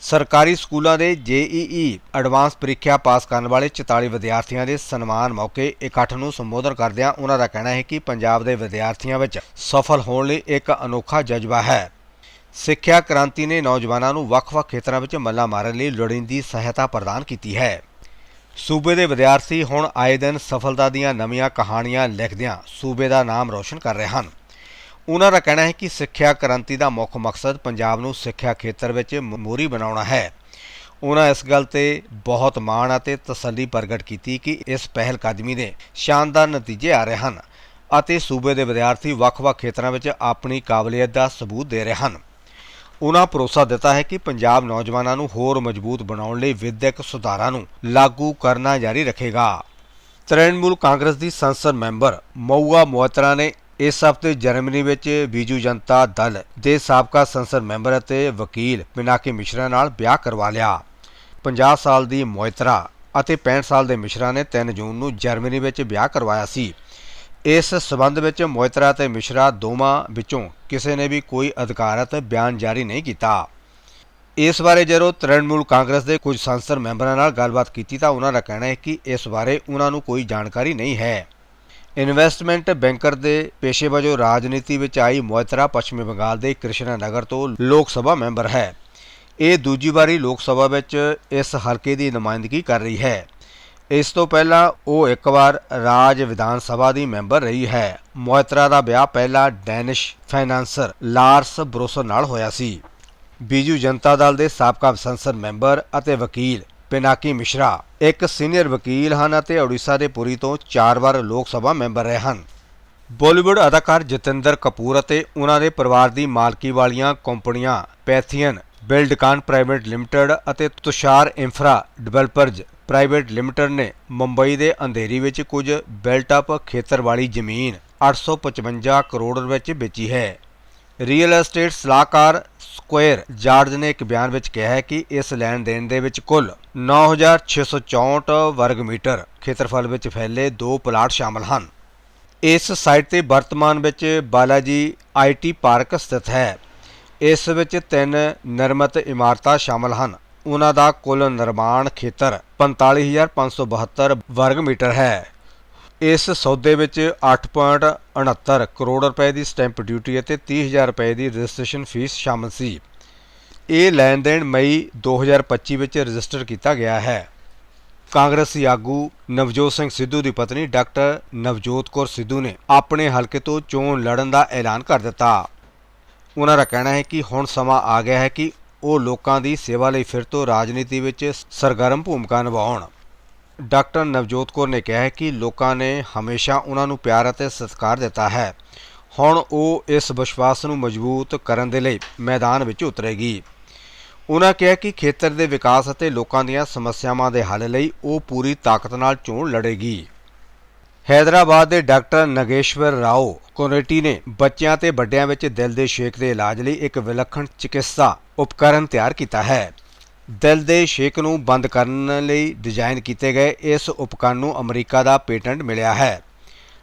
ਸਰਕਾਰੀ ਸਕੂਲਾਂ ਦੇ JEE ਐਡਵਾਂਸ ਪ੍ਰੀਖਿਆ ਪਾਸ ਕਰਨ ਵਾਲੇ 44 ਵਿਦਿਆਰਥੀਆਂ ਦੇ ਸਨਮਾਨ ਮੌਕੇ ਇਕੱਠ ਨੂੰ ਸੰਬੋਧਨ ਕਰਦਿਆਂ ਉਹਨਾਂ ਦਾ ਕਹਿਣਾ ਹੈ ਕਿ ਪੰਜਾਬ ਦੇ ਵਿਦਿਆਰਥੀਆਂ ਵਿੱਚ ਸਫਲ ਹੋਣ ਲਈ ਇੱਕ ਅਨੋਖਾ ਜਜ਼ਬਾ ਹੈ। ਸਿੱਖਿਆ ਕ੍ਰਾਂਤੀ ਨੇ ਨੌਜਵਾਨਾਂ ਨੂੰ ਵੱਖ-ਵੱਖ ਖੇਤਰਾਂ ਵਿੱਚ ਮੱਲਾ ਮਾਰਨ ਲਈ ਲੋੜੀਂਦੀ ਸਹਾਇਤਾ ਪ੍ਰਦਾਨ ਕੀਤੀ ਹੈ। ਸੂਬੇ ਦੇ ਵਿਦਿਆਰਥੀ ਹੁਣ ਆਏ ਦਿਨ ਸਫਲਤਾ ਦੀਆਂ ਨਵੀਆਂ ਕਹਾਣੀਆਂ ਲਿਖਦਿਆਂ ਸੂਬੇ ਦਾ ਨਾਮ ਰੌਸ਼ਨ ਕਰ ਰਹੇ ਹਨ। ਉਹਨਾਂ ਦਾ ਕਹਿਣਾ ਹੈ ਕਿ ਸਿੱਖਿਆ ਕ੍ਰਾਂਤੀ ਦਾ ਮੁੱਖ ਮਕਸਦ ਪੰਜਾਬ ਨੂੰ ਸਿੱਖਿਆ ਖੇਤਰ ਵਿੱਚ ਮੋਹਰੀ ਬਣਾਉਣਾ ਹੈ। ਉਹਨਾਂ ਇਸ ਗੱਲ ਤੇ ਬਹੁਤ ਮਾਣ ਅਤੇ ਤਸੱਲੀ ਪ੍ਰਗਟ ਕੀਤੀ ਕਿ ਇਸ ਪਹਿਲ ਕਦਮੀ ਦੇ ਸ਼ਾਨਦਾਰ ਨਤੀਜੇ ਆ ਰਹੇ ਹਨ ਅਤੇ ਸੂਬੇ ਦੇ ਵਿਦਿਆਰਥੀ ਵੱਖ-ਵੱਖ ਖੇਤਰਾਂ ਵਿੱਚ ਆਪਣੀ ਕਾਬਲੀਅਤ ਦਾ ਸਬੂਤ ਦੇ ਰਹੇ ਹਨ। ਉਹਨਾਂ ਭਰੋਸਾ ਦਿੱਤਾ ਹੈ ਕਿ ਪੰਜਾਬ ਨੌਜਵਾਨਾਂ ਨੂੰ ਹੋਰ ਮਜ਼ਬੂਤ ਬਣਾਉਣ ਲਈ ਵਿਦਿਅਕ ਸੁਧਾਰਾਂ ਨੂੰ ਲਾਗੂ ਕਰਨਾ ਜਾਰੀ ਰੱਖੇਗਾ। ਤ੍ਰਿਣਮੂਲ ਕਾਂਗਰਸ ਦੀ ਸੰਸਦ ਮੈਂਬਰ ਮਊਆ ਮੋਹਤਰਾ ਨੇ ਇਸ ਹਫ਼ਤੇ ਜਰਮਨੀ ਵਿੱਚ ਬੀਜੂ ਜਨਤਾ ਦਲ ਦੇ ਸਾਬਕਾ ਸੰਸਦ ਮੈਂਬਰ ਅਤੇ ਵਕੀਲ ਪਿਨਾਕੀ ਮਿਸ਼ਰਾ ਨਾਲ ਵਿਆਹ ਕਰਵਾ ਲਿਆ। 50 ਸਾਲ ਦੀ ਮੋਇਤਰਾ ਅਤੇ 65 ਸਾਲ ਦੇ ਮਿਸ਼ਰਾ ਨੇ 3 ਜੂਨ ਨੂੰ ਜਰਮਨੀ ਵਿੱਚ ਵਿਆਹ ਕਰਵਾਇਆ ਸੀ। ਇਸ ਸਬੰਧ ਵਿੱਚ ਮੋਇਤਰਾ ਤੇ ਮਿਸ਼ਰਾ ਦੋਵਾਂ ਵਿੱਚੋਂ ਕਿਸੇ ਨੇ ਵੀ ਕੋਈ ਅਧਿਕਾਰਤ ਬਿਆਨ ਜਾਰੀ ਨਹੀਂ ਕੀਤਾ। ਇਸ ਬਾਰੇ ਜਦੋਂ ਤ੍ਰਿਣਮੂਲ ਕਾਂਗਰਸ ਦੇ ਕੁਝ ਸੰਸਦ ਮੈਂਬਰਾਂ ਨਾਲ ਗੱਲਬਾਤ ਕੀਤੀ ਤਾਂ ਉਹਨਾਂ ਦਾ ਕਹਿਣਾ ਹੈ ਕਿ ਇਸ ਬਾਰੇ ਉਹਨਾਂ ਨੂੰ ਕੋਈ ਜਾਣਕਾਰੀ ਨਹੀਂ ਹੈ। ਇਨਵੈਸਟਮੈਂਟ ਬੈਂਕਰ ਦੇ ਪੇਸ਼ੇ ਵਜੋਂ ਰਾਜਨੀਤੀ ਵਿੱਚ ਆਈ ਮੋਇਤਰਾ ਪੱਛਮੀ ਬੰਗਾਲ ਦੇ ਕ੍ਰਿਸ਼ਨਾ ਨਗਰ ਤੋਂ ਲੋਕ ਸਭਾ ਮੈਂਬਰ ਹੈ। ਇਹ ਦੂਜੀ ਵਾਰੀ ਲੋਕ ਸਭਾ ਵਿੱਚ ਇਸ ਹਲਕੇ ਦੀ ਨੁਮਾਇੰਦਗੀ ਕਰ ਰਹੀ ਹੈ। ਇਸ ਤੋਂ ਪਹਿਲਾਂ ਉਹ ਇੱਕ ਵਾਰ ਰਾਜ ਵਿਧਾਨ ਸਭਾ ਦੀ ਮੈਂਬਰ ਰਹੀ ਹੈ। ਮੋਇਤਰਾ ਦਾ ਵਿਆਹ ਪਹਿਲਾਂ ਡੈਨਿਸ਼ ਫਾਈਨਾਂਸਰ ਲਾਰਸ ਬਰੋਸਰ ਨਾਲ ਹੋਇਆ ਸੀ। ਬੀਜੂ ਜਨਤਾ ਦਲ ਦੇ ਸਾਬਕਾ ਸੰਸਦ ਮੈਂਬਰ ਅਤੇ ਵਕੀਲ ਪਿਨਾਕੀ ਮਿਸ਼ਰਾ ਇੱਕ ਸੀਨੀਅਰ ਵਕੀਲ ਹਨ ਅਤੇ ਓਡੀਸ਼ਾ ਦੇ ਪੁਰੀ ਤੋਂ ਚਾਰ ਵਾਰ ਲੋਕ ਸਭਾ ਮੈਂਬਰ ਰਹੇ ਹਨ। ਬਾਲੀਵੁੱਡ ਅਦਾਕਾਰ ਜਤਿੰਦਰ ਕਪੂਰ ਅਤੇ ਉਹਨਾਂ ਦੇ ਪਰਿਵਾਰ ਦੀ ਮਾਲਕੀ ਵਾਲੀਆਂ ਕੰਪਨੀਆਂ ਪੈਥੀਅਨ ਬਿਲਡਕਾਨ ਪ੍ਰਾਈਵੇਟ ਲਿਮਟਿਡ ਅਤੇ Tushar infra developers private limited ਨੇ ਮੁੰਬਈ ਦੇ ਅੰਧੇਰੀ ਵਿੱਚ ਕੁਝ ਬਿਲਟ ਅਪ ਖੇਤਰ ਵਾਲੀ ਜ਼ਮੀਨ 855 ਕਰੋੜ ਵਿੱਚ ਵੇਚੀ ਹੈ। ਰੀਅਲ ਏਸਟੇਟ ਸਲਾਹਕਾਰ ਸਕੁਅਰ ਜਾਰਜ ਨੇ ਇੱਕ ਬਿਆਨ ਵਿੱਚ ਕਿਹਾ ਹੈ ਕਿ ਇਸ ਲੈਣ ਦੇਣ ਦੇ ਵਿੱਚ ਕੁੱਲ 9664 ਵਰਗ ਮੀਟਰ ਖੇਤਰਫਲ ਵਿੱਚ ਫੈਲੇ ਦੋ ਪਲਾਟ ਸ਼ਾਮਲ ਹਨ। ਇਸ ਸਾਈਟ ਤੇ ਵਰਤਮਾਨ ਵਿੱਚ ਬਾਲਾਜੀ ਆਈਟੀ ਪਾਰਕ ਸਥਿਤ ਹੈ। ਇਸ ਵਿੱਚ ਤਿੰਨ ਨਿਰਮਿਤ ਇਮਾਰਤਾਂ ਸ਼ਾਮਲ ਹਨ। ਉਹਨਾਂ ਦਾ ਕੁੱਲ ਨਿਰਮਾਣ ਖੇਤਰ 45572 ਵਰਗ ਮੀਟਰ ਹੈ। ਇਸ ਸੌਦੇ ਵਿੱਚ 8.69 ਕਰੋੜ ਰੁਪਏ ਦੀ ਸਟੈਂਪ ਡਿਊਟੀ ਅਤੇ 30000 ਰੁਪਏ ਦੀ ਰਜਿਸਟ੍ਰੇਸ਼ਨ ਫੀਸ ਸ਼ਾਮਲ ਸੀ। ਇਹ ਲੈਣ ਦੇਣ ਮਈ 2025 ਵਿੱਚ ਰਜਿਸਟਰ ਕੀਤਾ ਗਿਆ ਹੈ। ਕਾਂਗਰਸੀ ਆਗੂ ਨਵਜੋਤ ਸਿੰਘ ਸਿੱਧੂ ਦੀ ਪਤਨੀ ਡਾਕਟਰ ਨਵਜੋਤ ਕੌਰ ਸਿੱਧੂ ਨੇ ਆਪਣੇ ਹਲਕੇ ਤੋਂ ਚੋਣ ਲੜਨ ਦਾ ਐਲਾਨ ਕਰ ਦਿੱਤਾ। ਉਹਨਾਂ ਦਾ ਕਹਿਣਾ ਹੈ ਕਿ ਹੁਣ ਸਮਾਂ ਆ ਗਿਆ ਹੈ ਕਿ ਉਹ ਲੋਕਾਂ ਦੀ ਸੇਵਾ ਲਈ ਫਿਰ ਤੋਂ ਰਾਜਨੀਤੀ ਵਿੱਚ ਸਰਗਰਮ ਭੂਮਿਕਾ ਨਿਭਾਉਣ। ਡਾਕਟਰ ਨਵਜੋਤ ਕੌਰ ਨੇ ਕਿਹਾ ਹੈ ਕਿ ਲੋਕਾਂ ਨੇ ਹਮੇਸ਼ਾ ਉਹਨਾਂ ਨੂੰ ਪਿਆਰ ਅਤੇ ਸਤਿਕਾਰ ਦਿੱਤਾ ਹੈ। ਹੁਣ ਉਹ ਇਸ ਵਿਸ਼ਵਾਸ ਨੂੰ ਮਜ਼ਬੂਤ ਕਰਨ ਦੇ ਲਈ ਮੈਦਾਨ ਵਿੱਚ ਉਤਰੇਗੀ। ਉਹਨਾਂ ਕਿਹਾ ਕਿ ਖੇਤਰ ਦੇ ਵਿਕਾਸ ਅਤੇ ਲੋਕਾਂ ਦੀਆਂ ਸਮੱਸਿਆਵਾਂ ਦੇ ਹੱਲ ਲਈ ਉਹ ਪੂਰੀ ਤਾਕਤ ਨਾਲ ਚੋਣ ਲੜੇਗੀ। ਹੈਦਰਾਬਾਦ ਦੇ ਡਾਕਟਰ ਨਗੇਸ਼ਵਰ ਰਾਓ ਕੋਨੇਟੀ ਨੇ ਬੱਚਿਆਂ ਤੇ ਵੱਡਿਆਂ ਵਿੱਚ ਦਿਲ ਦੇ ਛੇਕ ਦੇ ਇਲਾਜ ਲਈ ਇੱਕ ਵਿਲੱਖਣ ਚਿਕਿਤਸਾ ਉਪਕਰਨ ਤਿਆਰ ਕੀਤਾ ਹੈ। ਦਿਲ ਦੇ ਛੇਕ ਨੂੰ ਬੰਦ ਕਰਨ ਲਈ ਡਿਜ਼ਾਈਨ ਕੀਤੇ ਗਏ ਇਸ ਉਪਕਰਨ ਨੂੰ ਅਮਰੀਕਾ ਦਾ ਪੇਟੈਂਟ ਮਿਲਿਆ ਹੈ।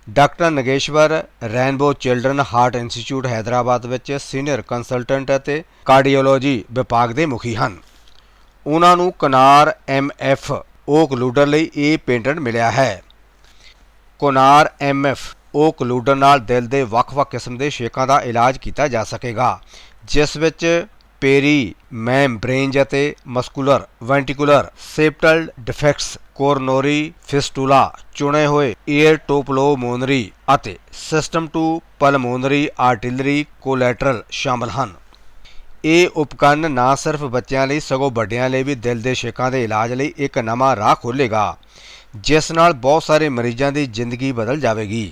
Doctor Nageshwar rainbow children heart institute Hyderabad ਵਿੱਚ ਸੀਨੀਅਰ ਕੰਸਲਟੈਂਟ ਅਤੇ ਕਾਰਡੀਓਲੋਜੀ ਵਿਭਾਗ ਦੇ ਮੁਖੀ ਹਨ। ਉਹਨਾਂ ਨੂੰ ਕਨਾਰ ਐਮਐਫ ਓਕਲੂਡਰ ਲਈ ਇਹ ਪੇਟੈਂਟ ਮਿਲਿਆ ਹੈ। ਕੋਨਾਰ ਐਮਐਫ ਓਕਲੂਡਰ ਨਾਲ ਦਿਲ ਦੇ ਵੱਖ-ਵੱਖ ਕਿਸਮ ਦੇ ਛੇਕਾਂ ਦਾ ਇਲਾਜ ਕੀਤਾ ਜਾ ਸਕੇਗਾ, ਜਿਸ ਵਿੱਚ ਪੇਰੀ ਮੈਮਬ੍ਰੇਨਜ ਅਤੇ ਮਸਕੂਲਰ, ਵੈਂਟੀਕੂਲਰ, ਸੇਪਟਲ ਡਿਫੈਕਟਸ, ਕੋਰਨੋਰੀ, ਫਿਸਟੂਲਾ, ਚੁਣੇ ਹੋਏ ਈਅਰ ਟੋਪਲੋਮੋਨਰੀ ਅਤੇ system to pulmonary arterial collateral ਸ਼ਾਮਲ ਹਨ। ਇਹ ਉਪਕਰਨ ਨਾ ਸਿਰਫ ਬੱਚਿਆਂ ਲਈ, ਸਗੋਂ ਵੱਡਿਆਂ ਲਈ ਵੀ ਦਿਲ ਦੇ ਛੇਕਾਂ ਦੇ ਇਲਾਜ ਲਈ ਇੱਕ ਨਵਾਂ ਰਾਹ ਖੋਲ੍ਹੇਗਾ, ਜਿਸ ਨਾਲ ਬਹੁਤ ਸਾਰੇ ਮਰੀਜ਼ਾਂ ਦੀ ਜ਼ਿੰਦਗੀ ਬਦਲ ਜਾਵੇਗੀ।